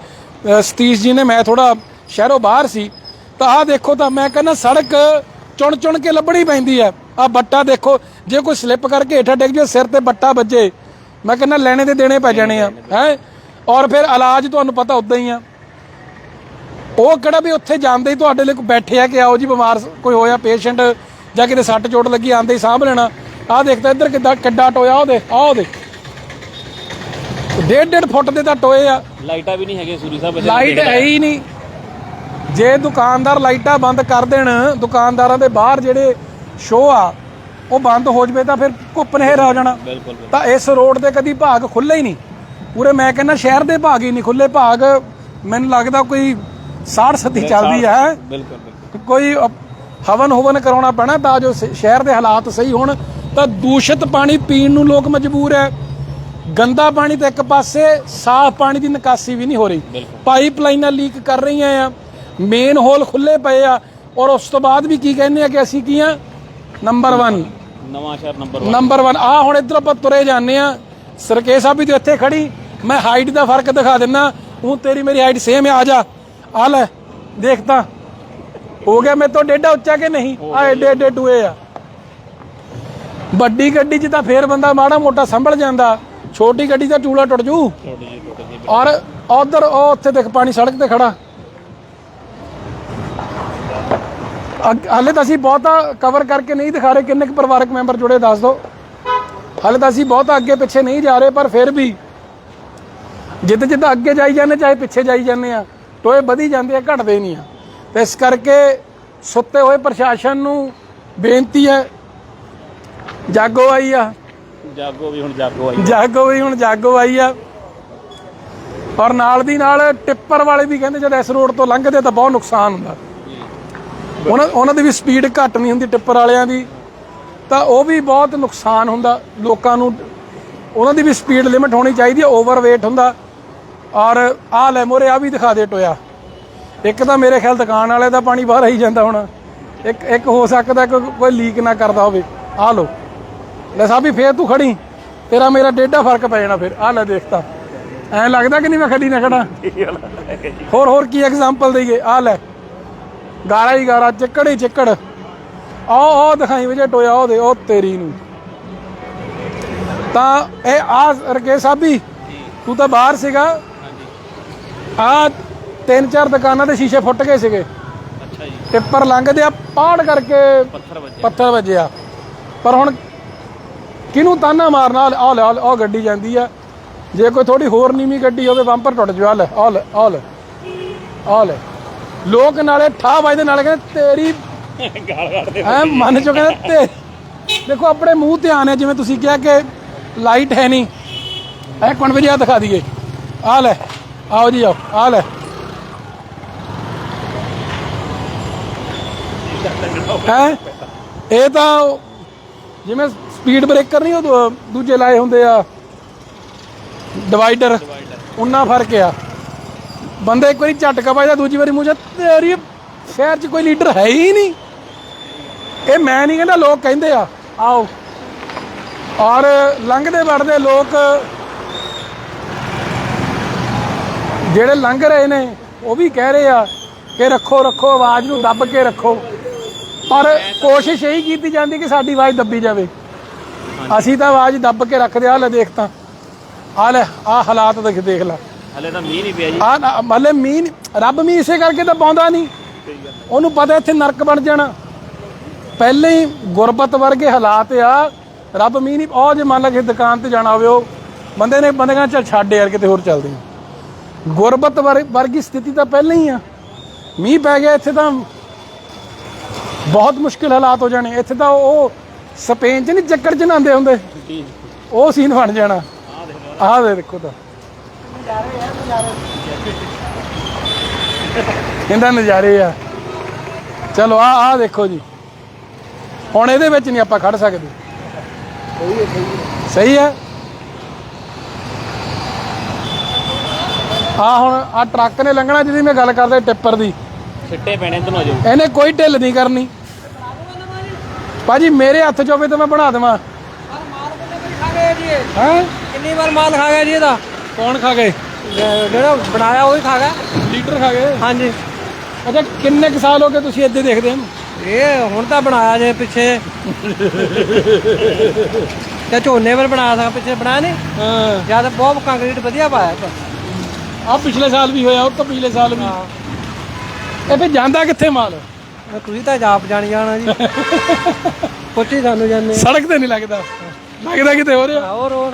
ਸਤੀਸ਼ ਜੀ ਨੇ ਮੈਂ ਥੋੜਾ ਸ਼ਹਿਰੋਂ ਬਾਹਰ ਸੀ। ਤਾਂ ਆਹ ਦੇਖੋ ਤਾਂ ਮੈਂ ਕਹਿੰਦਾ ਸੜਕ ਚੁਣ ਚੁਣ ਕੇ ਲੱਭਣੀ ਪੈਂਦੀ ਹੈ। ਆ ਬੱਟਾ ਦੇਖੋ ਜੇ ਕੋਈ ਸਲਿੱਪ ਕਰਕੇ ਹੇਠਾਂ ਡਿੱਗ ਜਾਏ ਸਿਰ ਤੇ ਬੱਟਾ ਵੱਜੇ। ਮੈਂ ਕਹਿੰਦਾ ਲੈਣੇ ਤੇ ਦੇਣੇ ਪੈ ਜਾਣੇ ਆ ਹੈ? ਔਰ ਫਿਰ ਇਲਾਜ ਤੁਹਾਨੂੰ ਪਤਾ ਉਦਾਂ ਹੀ ਆ। ਉਹ ਕਿਹੜਾ ਵੀ ਉੱਥੇ ਜਾਂਦੇ ਹੀ ਤੁਹਾਡੇ ਲਈ ਕੋਈ ਬੈਠੇ ਆ ਕਿ ਆਓ ਜੀ ਬਿਮਾਰ ਕੋਈ ਹੋਇਆ ਪੇਸ਼ੈਂਟ ਜਾਂ ਕਿਤੇ ਸੱਟ ਚੋਟ ਲੱਗੀ ਆਂਦੇ ਹੀ ਸਾਂਭ ਲੈਣਾ। ਆਹ ਦੇਖਦਾ ਇੱਧਰ ਕਿੱਦਾਂ ਕਿੱਡਾ ਟੋਇਆ ਉਹ ਦੇਖ ਆਹ ਉਹ ਦੇਖ। ਡੇਢ ਡੇਢ ਫੁੱਟ ਦੇ ਤਾਂ ਟੋਏ ਆ। ਲਾਈਟਾਂ ਵੀ ਨਹੀਂ ਹੈਗੇ ਸੂਰੀ ਸਾਹਿਬ ਇੱਥੇ ਲਾਈਟ ਹੈ ਹੀ ਨਹੀਂ। ਜੇ ਦੁਕਾਨਦਾਰ ਲਾਈਟਾਂ ਬੰਦ ਕਰ ਦੇਣ ਦੁਕਾਨਦਾਰਾਂ ਦੇ ਬਾਹਰ ਜਿਹੜੇ ਸ਼ੋਅ ਆ ਉਹ ਬੰਦ ਹੋ ਜਵੇ ਤਾਂ ਫਿਰ ਘੁੱਪ ਨਹਿਰਾ ਹੋ ਜਾਣਾ। ਬਿਲਕੁਲ। ਤਾਂ ਇਸ ਰੋਡ ਤੇ ਕਦੀ ਭਾਗ ਖੁੱਲੇ ਹੀ ਨਹੀਂ। ਪੂਰੇ ਮੈਂ ਕਹਿੰਦਾ ਸ਼ਹਿਰ ਦੇ ਭਾਗ ਹੀ ਨਹੀਂ ਖੁੱਲੇ ਭਾਗ ਮੈਨੂੰ ਲੱਗਦਾ ਕੋਈ ਸਾੜ ਸਤੀ ਚੱਲਦੀ ਹੈ। ਬਿਲਕੁਲ ਬਿਲਕੁਲ। ਕੋਈ ਹਵਨ ਹੁਵਨ ਕਰਾਉਣਾ ਪੈਣਾ ਤਾਂ ਜੋ ਸ਼ਹਿਰ ਦੇ ਹਾਲਾਤ ਸਹੀ ਹੋਣ। ਤਾਂ ਦੂਸ਼ਿਤ ਪਾਣੀ ਪੀਣ ਨੂੰ ਲੋਕ ਮਜਬੂਰ ਹੈ ਗੰਦਾ ਪਾਣੀ ਤਾਂ ਇੱਕ ਪਾਸੇ ਸਾਫ਼ ਪਾਣੀ ਦੀ ਨਿਕਾਸੀ ਵੀ ਨਹੀਂ ਹੋ ਰਹੀ। ਪਾਈਪਲਾਈਨਾਂ ਲੀਕ ਕਰ ਰਹੀਆਂ ਆ। ਮੇਨ ਹੋਲ ਖੁੱਲੇ ਪਏ ਆ। ਔਰ ਉਸ ਤੋਂ ਬਾਅਦ ਵੀ ਕੀ ਕਹਿੰਦੇ ਆ ਕਿ ਅਸੀਂ ਕੀ ਆ? ਨੰਬਰ 1 ਨਵਾਂ ਸ਼ਹਿਰ ਨੰਬਰ ਨੰਬਰ 1 ਆ ਹੁਣ ਇੱਧਰ ਆਪਾਂ ਤੁਰੇ ਜਾਂਦੇ ਆ ਸਰਕੇ ਸਾਹਿਬ ਵੀ ਤੇ ਇੱਥੇ ਖੜੀ। ਮੈਂ ਹਾਈਟ ਦਾ ਫ਼ਰਕ ਦਿਖਾ ਦਿੰਨਾ ਉਹ ਤੇਰੀ ਮੇਰੀ ਹਾਈਟ ਸੇਮ ਆ ਜਾ। ਆ ਲੈ ਦੇਖ ਤਾਂ। ਹੋ ਗਿਆ ਮੇਰੇ ਤੋਂ ਡੇਢਾ ਉੱਚਾ ਕਿ ਨਹੀਂ? ਆ ਏਡੇ ਏਡੇ ਟੂਏ ਆ। ਵੱਡੀ ਗੱਡੀ 'ਚ ਤਾਂ ਫੇਰ ਬੰਦਾ ਮਾੜਾ ਮੋਟਾ ਸੰਭਲ ਜਾਂਦਾ। ਛੋਟੀ ਗੱਡੀ ਦਾ ਚੂਲਾ ਟੁੱਟ ਜੂ। ਔਰ ਉਧਰ ਉਹ ਉੱਥੇ ਦੇਖ ਪਾਣੀ ਸੜਕ ਤੇ ਖੜਾ ਅੱਗ- ਹਾਲੇ ਤਾਂ ਅਸੀਂ ਬਹੁਤਾ ਕਵਰ ਕਰਕੇ ਨਹੀਂ ਦਿਖਾ ਰਹੇ ਕਿੰਨੇ ਕੁ ਪਰਿਵਾਰਕ ਮੈਂਬਰ ਜੁੜੇ ਦੱਸ ਦਿਓ। ਹਾਲੇ ਤਾਂ ਅਸੀਂ ਬਹੁਤਾ ਅੱਗੇ ਪਿੱਛੇ ਨਹੀਂ ਜਾ ਰਹੇ ਪਰ ਫਿਰ ਵੀ ਜਿੱਦ ਜਿੱਦ ਅੱਗੇ ਜਾਈ ਜਾਂਦੇ ਚਾਹੇ ਪਿੱਛੇ ਜਾਈ ਜਾਂਦੇ ਆ ਟੋਏ ਵਧੀ ਜਾਂਦੇ ਆ ਘਟਦੇ ਨਹੀਂ ਆ। ਤੇ ਇਸ ਕਰਕੇ ਸੁੱਤੇ ਹੋਏ ਪ੍ਰਸ਼ਾਸਨ ਨੂੰ ਬੇਨਤੀ ਹੈ ਜਾਗੋ ਆਈ ਆ। ਜਾਗੋ ਵੀ ਹੁਣ ਜਾਗੋ ਆਈ ਜਾਗੋ ਵੀ ਹੁਣ ਜਾਗੋ ਆਈ ਆ। ਔਰ ਨਾਲ ਦੀ ਨਾਲ ਟਿੱਪਰ ਵਾਲੇ ਵੀ ਕਹਿੰਦੇ ਜਦ ਇਸ ਰੋਡ ਤੋਂ ਲੰਘਦੇ ਤਾਂ ਬਹੁਤ ਨੁਕਸਾਨ ਹੁੰਦਾ। ਉਹਨਾਂ ਉਹਨਾਂ ਦੀ ਵੀ ਸਪੀਡ ਘੱਟ ਨਹੀਂ ਹੁੰਦੀ ਟਿੱਪਰ ਵਾਲਿਆਂ ਦੀ। ਤਾਂ ਉਹ ਵੀ ਬਹੁਤ ਨੁਕਸਾਨ ਹੁੰਦਾ। ਲੋਕਾਂ ਨੂੰ ਉਹਨਾਂ ਦੀ ਵੀ ਸਪੀਡ ਲਿਮਟ ਹੋਣੀ ਚਾਹੀਦੀ ਹੈ ਓਵਰ weight ਹੁੰਦਾ। ਔਰ ਆਹ ਲੈ ਮੋਰੇ ਆ ਵੀ ਦਿਖਾ ਦੇ ਟੋਇਆ। ਇੱਕ ਤਾਂ ਮੇਰੇ ਖਿਆਲ ਦੁਕਾਨ ਵਾਲੇ ਦਾ ਪਾਣੀ ਬਾਹਰ ਆਈ ਜਾਂਦਾ ਹੁਣ। ਇੱਕ ਇੱਕ ਹੋ ਸਕਦਾ ਕੋਈ ਲੀਕ ਨਾ ਕਰਦਾ ਹੋਵੇ। ਆਹ ਲੋ ਲੈ ਸਾਬੀ ਫੇਰ ਤੂੰ ਖੜੀ। ਤੇਰਾ ਮੇਰਾ ਡੇਢਾ ਫ਼ਰਕ ਪੈ ਜਾਣਾ ਫਿਰ। ਆਹ ਲੈ ਦੇਖ ਤਾਂ। ਐ ਲੱਗਦਾ ਕਿ ਨਹੀਂ ਮੈਂ ਖੱਡੀ ਨਾ ਖੜਾ? ਹੋਰ ਹੋਰ ਕੀ ਐਗਜ਼ਾਮਪਲ ਦੇਈਏ? ਆ ਲੈ। ਗਾਰਾ ਹੀ ਗਾਰਾ ਚਿੱਕੜ ਹੀ ਚਿੱਕੜ। ਆਹ ਆਹ ਦਿਖਾਈ ਵਜੇ ਟੋਇਆ ਉਹ ਦੇ ਉਹ ਤੇਰੀ ਨੂੰ। ਤਾਂ ਇਹ ਆ ਰਕੇ ਸਾਬੀ ਤੂੰ ਤਾਂ ਬਾਹਰ ਸੀਗਾ। ਆ ਤਿੰਨ ਚਾਰ ਦੁਕਾਨਾਂ ਦੇ ਸ਼ੀਸ਼ੇ ਫੁੱਟ ਗਏ ਸੀਗੇ। ਅੱਛਾ ਜੀ। ਟਿੱਪਰ ਲੰਘਦੇ ਆ ਪਾੜ ਕਰਕੇ ਪੱਥਰ ਵੱਜੇ ਪੱਥਰ ਵੱਜਿਆ। ਪਰ ਹੁਣ ਕਿਹਨੂੰ ਤਾਨਾ ਮਾਰਨਾ? ਆ ਲੈ ਆ ਗੱਡੀ ਜਾਂਦੀ ਆ। ਜੇ ਕੋਈ ਥੋੜੀ ਹੋਰ ਨੀਵੀਂ ਗੱਡੀ ਹੋਵੇ ਬੰਪਰ ਟੁੱਟ ਜੂ ਆ ਲੈ ਆ ਲੈ ਆ ਲੈ ਆ ਲੈ। ਲੋਕ ਨਾਲੇ ਠਾ ਵੱਜਦੇ ਨਾਲੇ ਕਹਿੰਦੇ ਤੇਰੀ ਗਾਲ ਕੱਢਦੇ ਐ ਮਨ ਚੋਂ ਕਹਿੰਦੇ ਤੇ ਦੇਖੋ ਆਪਣੇ ਮੂੰਹ ਧਿਆਨ ਹੈ ਜਿਵੇਂ ਤੁਸੀਂ ਕਿਹਾ ਕਿ ਲਾਈਟ ਹੈ ਨਹੀਂ। ਐ ਕੋਣ ਵਜੇ ਦਿਖਾ ਦਈਏ? ਆ ਲੈ ਆਓ ਜੀ ਆਓ ਆ ਲੈ। ਹੈ ਇਹ ਤਾਂ ਜਿਵੇਂ ਸਪੀਡ ਬ੍ਰੇਕਰ ਨਹੀਂ ਉਹ ਦੂਜੇ ਲਾਏ ਹੁੰਦੇ ਆ। ਡਿਵਾਈਡਰ ਉਹਨਾਂ ਫ਼ਰਕ ਆ। ਬੰਦੇ ਇੱਕ ਵਾਰੀ ਝਟਕਾ ਵੱਜਦਾ ਦੂਜੀ ਵਾਰੀ ਮੂੰਹ 'ਚ ਤੇਰੀ ਸ਼ਹਿਰ 'ਚ ਕੋਈ ਲੀਡਰ ਹੈ ਹੀ ਨਹੀਂ। ਇਹ ਮੈਂ ਨਹੀਂ ਕਹਿੰਦਾ ਲੋਕ ਕਹਿੰਦੇ ਆ ਆਓ। ਔਰ ਲੰਘਦੇ ਵੜਦੇ ਲੋਕ ਜਿਹੜੇ ਲੰਘ ਰਹੇ ਨੇ ਉਹ ਵੀ ਕਹਿ ਰਹੇ ਆ ਕਿ ਰੱਖੋ ਰੱਖੋ ਆਵਾਜ਼ ਨੂੰ ਦੱਬ ਕੇ ਰੱਖੋ। ਪਰ ਕੋਸ਼ਿਸ਼ ਇਹੀ ਕੀਤੀ ਜਾਂਦੀ ਕਿ ਸਾਡੀ ਆਵਾਜ਼ ਦੱਬੀ ਜਾਵੇ। ਅਸੀਂ ਤਾਂ ਆਵਾਜ਼ ਦੱਬ ਕੇ ਰੱਖਦੇ ਆ ਲੈ ਦੇਖ ਤਾਂ। ਆ ਲੈ ਆ ਹਾਲਾਤ ਦੇਖ ਦੇਖ ਲੈ। ਹਲੇ ਤਾਂ ਮੀਂਹ ਨਹੀਂ ਪਿਆ ਜੀ। ਆ ਮਤਲਬ ਮੀਂਹ ਰੱਬ ਮੀਂਹ ਇਸੇ ਕਰਕੇ ਤਾਂ ਪਾਉਂਦਾ ਨਹੀਂ। ਉਹਨੂੰ ਪਤਾ ਇੱਥੇ ਨਰਕ ਬਣ ਜਾਣਾ। ਪਹਿਲੇ ਹੀ ਗੁਰਬਤ ਵਰਗੇ ਹਾਲਾਤ ਆ। ਰੱਬ ਮੀਂਹ ਨਹੀਂ ਉਹ ਜੇ ਮੰਨ ਲਾ ਕਿਸੇ ਦੁਕਾਨ ਤੇ ਜਾਣਾ ਹੋਵੇ ਉਹ ਬੰਦੇ ਨੇ ਬੰਦੇ ਕਹਿੰਦਾ ਚੱਲ ਛੱਡ ਯਾਰ ਕਿਤੇ ਹੋਰ ਚੱਲਦੇ ਗੁਰਬਤ ਵਰ- ਵਰਗੀ ਸਥਿਤੀ ਤਾਂ ਪਹਿਲਾਂ ਹੀ ਆ। ਮੀਂਹ ਪੈ ਗਿਆ ਇੱਥੇ ਤਾਂ ਬਹੁਤ ਮੁਸ਼ਕਿਲ ਹਾਲਾਤ ਹੋ ਜਾਣੇ। ਇੱਥੇ ਤਾਂ ਉਹ ਸਪੇਨ 'ਚ ਨਹੀਂ ਚੱਕਰ 'ਚ ਹੁੰਦੇ। ਉਹ ਸੀਨ ਬਣ ਜਾਣਾ। ਆਹ ਦੇਖੋ ਤਾਂ। ਇਹਦਾ ਨਜ਼ਾਰੇ ਆ। ਚਲੋ ਆ ਆ ਦੇਖੋ ਜੀ। ਹੁਣ ਇਹਦੇ ਵਿੱਚ ਨਹੀਂ ਆਪਾਂ ਖੜ ਸਕਦੇ। ਸਹੀ ਹੈ। ਆ ਹੁਣ ਆ ਟਰੱਕ ਨੇ ਲੰਘਣਾ ਜਿਹਦੀ ਮੈਂ ਗੱਲ ਕਰਦਾ ਟਿੱਪਰ ਦੀ। ਛਿੱਟੇ ਪੈਣੇ ਤੈਨੂੰ ਆ ਜਾਓ ਇਹਨੇ ਕੋਈ ਢਿੱਲ ਨਹੀਂ ਕਰਨੀ। ਭਾਜੀ ਮੇਰੇ ਹੱਥ 'ਚ ਹੋਵੇ ਤਾਂ ਮੈਂ ਬਣਾ ਦੇਵਾਂ। ਹਾਂ? ਕਿੰਨੀ ਵਾਰ ਮਾਲ ਖਾ ਗਿਆ ਜੀ ਇਹਦਾ? ਕੌਣ ਖਾ ਗਏ? ਜਿਹੜਾ ਬਣਾਇਆ ਉਹ ਹੀ ਖਾ ਗਿਆ। ਲੀਟਰ ਖਾ ਗਏ? ਹਾਂਜੀ। ਅੱਛਾ ਕਿੰਨੇ ਕੁ ਸਾਲ ਹੋ ਗਏ ਤੁਸੀਂ ਇੱਥੇ ਦੇਖਦੇ ਹੋ? ਇਹ ਹੁਣ ਤਾਂ ਬਣਾਇਆ ਜੇ ਪਿੱਛੇ। ਤੇ ਝੋਨੇ ਪਰ ਬਣਾਇਆ ਸੀ ਪਿੱਛੇ ਬਣਾਇਆ ਨਹੀਂ। ਹਾਂ। ਜਦ ਬਹੁਤ ਕੰਕਰੀਟ ਵਧੀਆ ਪਾਇਆ। ਆ ਪਿਛਲੇ ਸਾਲ ਵੀ ਹੋਇਆ ਉਹ ਤੋਂ ਪਿਛਲੇ ਸਾਲ ਵੀ। ਇਹ ਫੇ ਜਾਂਦਾ ਕਿੱਥੇ ਮਾਲ? ਤੁਸੀਂ ਤਾਂ ਜਾਪ ਜਾਣੀ ਜਾਣਾ ਜੀ। ਪੁੱਛੀ ਸਾਨੂੰ ਜਾਂਦੇ ਸੜਕ ਤੇ ਨਹੀਂ ਲੱਗਦਾ। ਲੱਗਦਾ ਕਿਤੇ ਹੋਰ ਹੋਰ।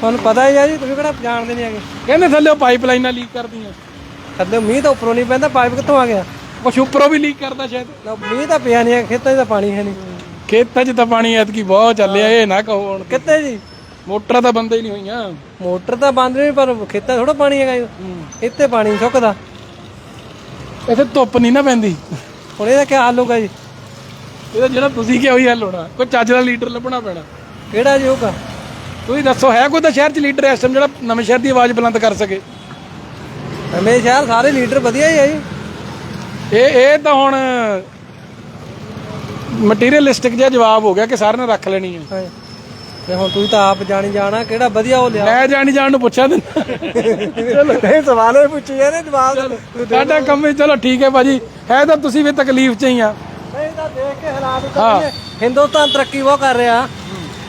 ਤੁਹਾਨੂੰ ਪਤਾ ਹੀ ਆ ਜੀ ਤੁਸੀਂ ਕਿਹੜਾ ਜਾਣਦੇ ਨਹੀਂ ਹੈਗੇ। ਕਹਿੰਦੇ ਥੱਲੇ ਪਾਈਪਲਾਈਨਾਂ ਲੀਕ ਕਰਦੀਆਂ ਥੱਲੇ ਮੀਂਹ ਤਾਂ ਉੱਪਰੋਂ ਨਹੀਂ ਪੈਂਦਾ ਪਾਈਪ ਕਿੱਥੋਂ ਆ ਗਿਆ? ਕੁਛ ਉੱਪਰੋਂ ਵੀ ਲੀਕ ਕਰਦਾ ਸ਼ਾਇਦ। ਲਓ, ਮੀਂਹ ਤਾਂ ਪਿਆ ਨਹੀਂ ਹੈ ਖੇਤਾਂ 'ਚ ਤਾਂ ਪਾਣੀ ਹੈ ਨਹੀਂ। ਖੇਤਾਂ 'ਚ ਤਾਂ ਪਾਣੀ ਐਤਕੀ ਬਹੁਤ ਚੱਲਿਆ ਇਹ ਨਾ ਕਹੋ ਹੁਣ ਕਿੱਥੇ ਜੀ? ਮੋਟਰਾਂ ਤਾਂ ਬੰਦ ਹੀ ਨਹੀਂ ਹੋਈਆਂ। ਮੋਟਰ ਤਾਂ ਬੰਦ ਨਹੀਂ ਪਰ ਖੇਤਾਂ ਥੋੜਾ ਪਾਣੀ ਹੈਗਾ ਜੀ। ਇੱਥੇ ਪਾਣੀ ਨੀ ਸੁੱਕਦਾ। ਇੱਥੇ ਧੁੱਪ ਨਹੀਂ ਨਾ ਪੈਂਦੀ। ਹੁਣ ਇਹਦਾ ਕੀ ਹੱਲ ਹੋਊਗਾ ਜੀ? ਇਹਦਾ ਜਿਹੜਾ ਤੁਸੀਂ ਕਿਹਾ ਉਹੀ ਹੱਲ ਹੋਣਾ। ਕੋਈ ਚੱਜ ਦਾ ਲੀਡਰ ਲੱਭਣਾ ਪੈਣਾ। ਕਿਹੜਾ ਜੀ ਹੋਊਗਾ? ਤੁਸੀਂ ਦੱਸੋ ਹੈ ਕੋਈ ਤਾਂ ਸ਼ਹਿਰ 'ਚ ਲੀਡਰ ਇਸ ਟਾਈਮ ਜਿਹੜਾ ਨਵੇਂ ਸ਼ਹਿਰ ਦੀ ਆਵਾਜ਼ ਬੁਲੰਦ ਕਰ ਸਕੇ? ਮੇਰੇ ਸ਼ਹਿਰ ਸਾਰੇ ਲੀਡਰ ਵਧੀਆ ਹੀ ਆ ਜੀ। ਇਹ ਇਹ ਤਾਂ ਹੁਣ ਮਟੀਰੀਅਲਿਸਟਿਕ ਜਿਹਾ ਜਵਾਬ ਹੋ ਗਿਆ ਕਿ ਸਾਰਿਆਂ ਨੇ ਰੱਖ ਲੈਣੀ ਹੈ। ਹਾਂ। ਤੇ ਹੁਣ ਤੁਸੀਂ ਤਾਂ ਆਪ ਜਾਣੀ ਜਾਣਾ ਕਿਹੜਾ ਵਧੀਆ ਉਹ ਲਿਆ। ਲੈ ਜਾਣੀ ਜਾਣ ਨੂੰ ਪੁੱਛਿਆ ਦਿੰਦਾ ਚਲੋ ਇਹ ਸਵਾਲੇ ਪੁੱਛੀ ਨੇ ਜਵਾਬ ਸਾਡਾ ਕੰਮ ਹੀ ਚਲੋ ਠੀਕ ਹੈ ਭਾਜੀ। ਹੈ ਤਾਂ ਤੁਸੀਂ ਵੀ ਤਕਲੀਫ 'ਚ ਹੀ ਆ। ਨਹੀਂ ਤਾਂ ਦੇਖ ਕੇ ਹਾਲਾਤ ਕਰੀਏ ਹਿੰਦੁਸਤਾਨ ਤਰੱਕੀ ਉਹ ਕਰ ਰਿਹਾ।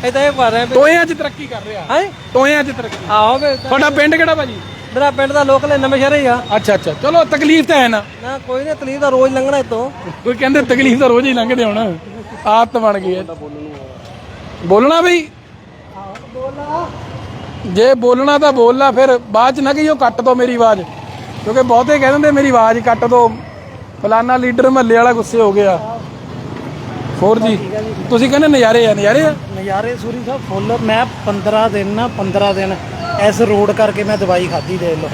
ਇਹ ਤਾਂ ਇਹ ਕਰ ਰਿਹਾ ਵੀ ਟੋਇਆਂ 'ਚ ਤਰੱਕੀ ਕਰ ਰਿਹਾ। ਹਾਂ? ਟੋਇਆਂ 'ਚ ਤਰੱਕੀ। ਆਓ ਵੇ ਤੁਹਾਡਾ ਪਿੰਡ ਕਿਹੜਾ ਭਾਜੀ? ਮੇਰਾ ਪਿੰਡ ਦਾ ਲੋਕਲ ਨਵੇਂ ਸ਼ਹਿਰ ਹੀ ਆ। ਅੱਛਾ ਅੱਛਾ। ਚਲੋ ਤਕਲੀਫ ਤਾਂ ਹੈ ਨਾ। ਨਾ ਕੋਈ ਨਹੀਂ ਤਕਲੀਫ ਦਾ ਰੋਜ਼ ਲੰਘਣਾ ਇਤੋਂ ਕੋਈ ਕਹਿੰਦੇ ਤਕਲੀਫ ਤਾਂ ਰੋਜ਼ ਹੀ ਲੰਘਦੇ ਹੁਣ। ਆਦਤ ਬਣ ਗਈ ਹੈ। ਬੋਲਣਾ ਬਈ। ਜੇ ਬੋਲਣਾ ਤਾਂ ਬੋਲ ਲਾ ਫਿਰ ਬਾਅਦ ਚ ਨਾ ਕਹੀਓ ਕੱਟ ਦੋ ਮੇਰੀ ਆਵਾਜ਼। ਕਿਉਂਕਿ ਬਹੁਤੇ ਕਹਿ ਦਿੰਦੇ ਮੇਰੀ ਆਵਾਜ਼ ਕੱਟ ਦੋ। ਫਲਾਨਾ ਲੀਡਰ ਮਹੱਲੇ ਵਾਲਾ ਗੁੱਸੇ ਹੋ ਗਿਆ। ਹੋਰ ਜੀ ਤੁਸੀਂ ਕਹਿੰਦੇ ਨਜ਼ਾਰੇ ਆ ਨਜ਼ਾਰੇ ਆ? ਨਜ਼ਾਰੇ ਸੂਰੀ ਸਾਹਿਬ ਫੁੱਲ ਮੈਂ 15 ਦਿਨ ਨਾ 15 ਦਿਨ ਇਸ ਰੋਡ ਕਰਕੇ ਮੈਂ ਦਵਾਈ ਖਾਧੀ ਦੇ ਲੋ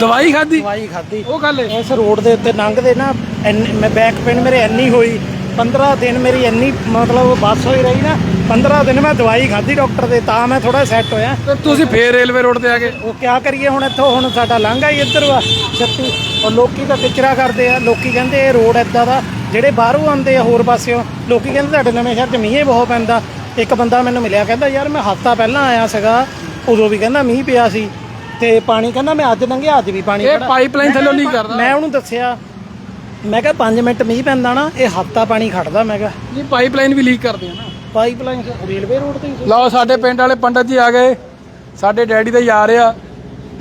ਦਵਾਈ ਖਾਦੀ ਦਵਾਈ ਖਾਧੀ। ਉਹ ਗੱਲ ਏ। ਇਸ ਰੋਡ ਦੇ ਉੱਤੇ ਲੰਘਦੇ ਨਾ ਇੰਨੀ- ਮੈਂ ਬੈਕ ਪੇਨ ਮੇਰੇ ਇੰਨੀ ਹੋਈ 15 ਦਿਨ ਮੇਰੀ ਇੰਨੀ ਮਤਲਬ ਬੱਸ ਹੋਈ ਰਹੀ ਨਾ 15 ਦਿਨ ਮੈਂ ਦਵਾਈ ਖਾਧੀ ਡਾਕਟਰ ਦੇ ਤਾਂ ਮੈਂ ਥੋੜਾ ਸੈੱਟ ਹੋਇਆ। ਤੇ ਤੁਸੀਂ ਫੇਰ ਰੇਲਵੇ ਰੋਡ ਤੇ ਆ ਗਏ? ਉਹ ਕਿਆ ਕਰੀਏ ਹੁਣ ਇੱਥੋਂ ਹੁਣ ਸਾਡਾ ਲੰਘਾ ਹੀ ਇੱਧਰ ਵਾ ਛੱਤੀ। ਔਰ ਲੋਕੀ ਤਾਂ ਟਿਚਰਾ ਕਰਦੇ ਆ ਲੋਕੀ ਕਹਿੰਦੇ ਇਹ ਰੋਡ ਏਦਾਂ ਦਾ ਜਿਹੜੇ ਬਾਹਰੋਂ ਆਉਂਦੇ ਆ ਹੋਰ ਪਾਸਿਓਂ ਲੋਕੀ ਕਹਿੰਦੇ ਤੁਹਾਡੇ ਨਵੇਂ ਸ਼ਹਿਰ 'ਚ ਮੀਂਹ ਹੀ ਬਹੁਤ ਪੈਂਦਾ। ਇੱਕ ਬੰਦਾ ਮੈਨੂੰ ਮਿਲਿਆ ਕਹਿੰਦਾ ਯਾਰ ਮੈਂ ਹਫ਼ਤਾ ਪਹਿਲਾਂ ਆਇਆ ਸੀਗਾ ਉਦੋਂ ਵੀ ਕਹਿੰਦਾ ਮੀਂਹ ਪਿਆ ਸੀ। ਤੇ ਪਾਣੀ ਕਹਿੰਦਾ ਮੈਂ ਅੱਜ ਲੰਘਿਆ ਅੱਜ ਵੀ ਪਾਣੀ ਇਹ ਖੜਾ। ਪਾਈਪਲਾਈਨ ਥੱਲੋਂ ਲੀਕ ਕਰਦਾ। ਮੈਂ ਉਹਨੂੰ ਦੱਸਿਆ ਮੈਂ ਕਿਹਾ 5 ਮਿੰਟ ਮੀਂਹ ਪੈਂਦਾ ਨਾ ਇਹ ਹਫਤਾ ਪਾਣੀ ਖੜਦਾ। ਮੈਂ ਕਿਹਾ ਜੀ ਪਾਈਪਲਾਈਨ ਵੀ ਲੀਕ ਕਰਦੇ ਆ ਨਾ। ਪਾਈਪਲਾਈਨ ਰੇਲਵੇ ਰੋਡ ਤੇ ਹੀ ਸੀ। ਲਓ ਸਾਡੇ ਪਿੰਡ ਵਾਲੇ ਪੰਡਤ ਜੀ ਆ ਗਏ। ਸਾਡੇ ਡੈਡੀ ਦੇ ਯਾਰ ਆ।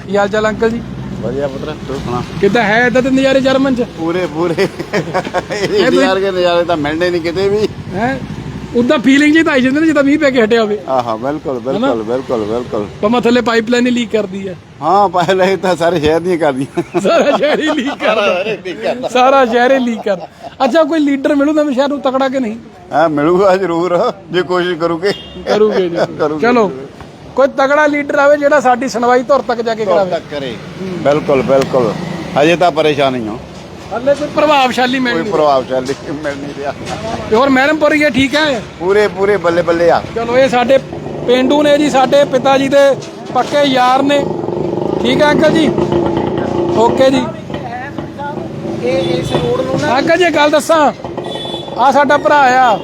ਕੀ ਹਾਲ ਚਾਲ ਅੰਕਲ ਜੀ? ਵਧੀਆ ਪੁੱਤਰ ਤੂੰ ਸੁਣਾ। ਕਿੱਦਾਂ ਹੈ ਇਦਾਂ ਦੇ ਨਜ਼ਾਰੇ ਜਰਮਨ ਚ? ਪੂਰੇ ਪੂਰੇ। ਇੰਤਜ਼ਾਰ ਕੇ ਨਜ਼ਾਰੇ ਤਾਂ ਮਿਲਣੇ ਨਹੀਂ ਕਿਤੇ ਵੀ। ਹੈ? ਉਦਾਂ ਫੀਲਿੰਗ ਜੀ ਤਾਂ ਆਈ ਜਾਂਦੀ ਨੇ ਜਿੱਦਾਂ ਮੀਂਹ ਪੈ ਕੇ ਹਟਿਆ ਹੋਵੇ। ਆਹਾ ਬਿਲਕੁਲ ਬਿਲਕੁਲ ਬਿਲਕੁਲ ਬਿਲਕੁਲ। ਪਮਾ ਥੱਲੇ ਪਾਈਪਲਾਈਨ ਹੀ ਲੀਕ ਕਰਦੀ ਹੈ ਹਾਂ ਪਹਿਲੇ ਤਾਂ ਸਾਰੇ ਸ਼ਹਿਰ ਦੀਆਂ ਕਰਦੀਆਂ। ਸਾਰਾ ਸ਼ਹਿਰ ਹੀ ਲੀਕ ਕਰਦਾ। ਸਾਰਾ ਸ਼ਹਿਰ ਹੀ ਲੀਕ ਕਰਦਾ। ਅੱਛਾ ਕੋਈ ਲੀਡਰ ਮਿਲੂ ਨਵੇਂ ਸ਼ਹਿਰ ਨੂੰ ਤਕੜਾ ਕਿ ਨਹੀਂ? ਹਾਂ ਮਿਲੂਗਾ ਜ਼ਰੂਰ ਜੇ ਕੋਸ਼ਿਸ਼ ਕਰੂਗੇ। ਕਰੂਗੇ। ਚਲੋ ਕੋਈ ਤਗੜਾ ਲੀਡਰ ਆਵੇ ਜਿਹੜਾ ਸਾਡੀ ਸੁਣਵਾਈ ਧੁਰ ਤੱਕ ਜਾ ਕੇ ਕਰਾਵੇ। ਤੱਕ ਕਰੇ। ਬਿਲਕੁਲ ਬਿਲਕੁਲ। ਹਜੇ ਤਾਂ ਪਰੇਸ਼ਾਨ ਹੀ। ਹਾਂ ਹੱਲੇ ਕੋਈ ਪ੍ਰਭਾਵਸ਼ਾਲੀ ਮਿਲ ਕੋਈ ਨਹੀਂ ਪ੍ਰਭਾਵਸ਼ਾਲੀ ਮਿਲ ਨਹੀਂ ਰਿਹਾ। ਤੇ ਹੋਰ ਮਹਿਰਮਪੁਰੀ ਇਹ ਠੀਕ ਹੈ? ਪੂਰੇ ਪੂਰੇ ਬੱਲੇ ਬੱਲੇ ਆ। ਚਲੋ ਇਹ ਸਾਡੇ ਪਿੰਡੂ ਨੇ ਜੀ ਸਾਡੇ ਪਿਤਾ ਜੀ ਦੇ ਪੱਕੇ ਯਾਰ ਨੇ। ਠੀਕ ਹੈ ਅੰਕਲ ਜੀ? ਓਕੇ ਜੀ। ਇਹ ਇਸ ਰੋਡ ਨੂੰ ਨਾ ਅੰਕਲ ਜੀ ਇੱਕ ਗੱਲ ਦੱਸਾਂ। ਆ ਸਾਡਾ ਭਰਾ ਆ।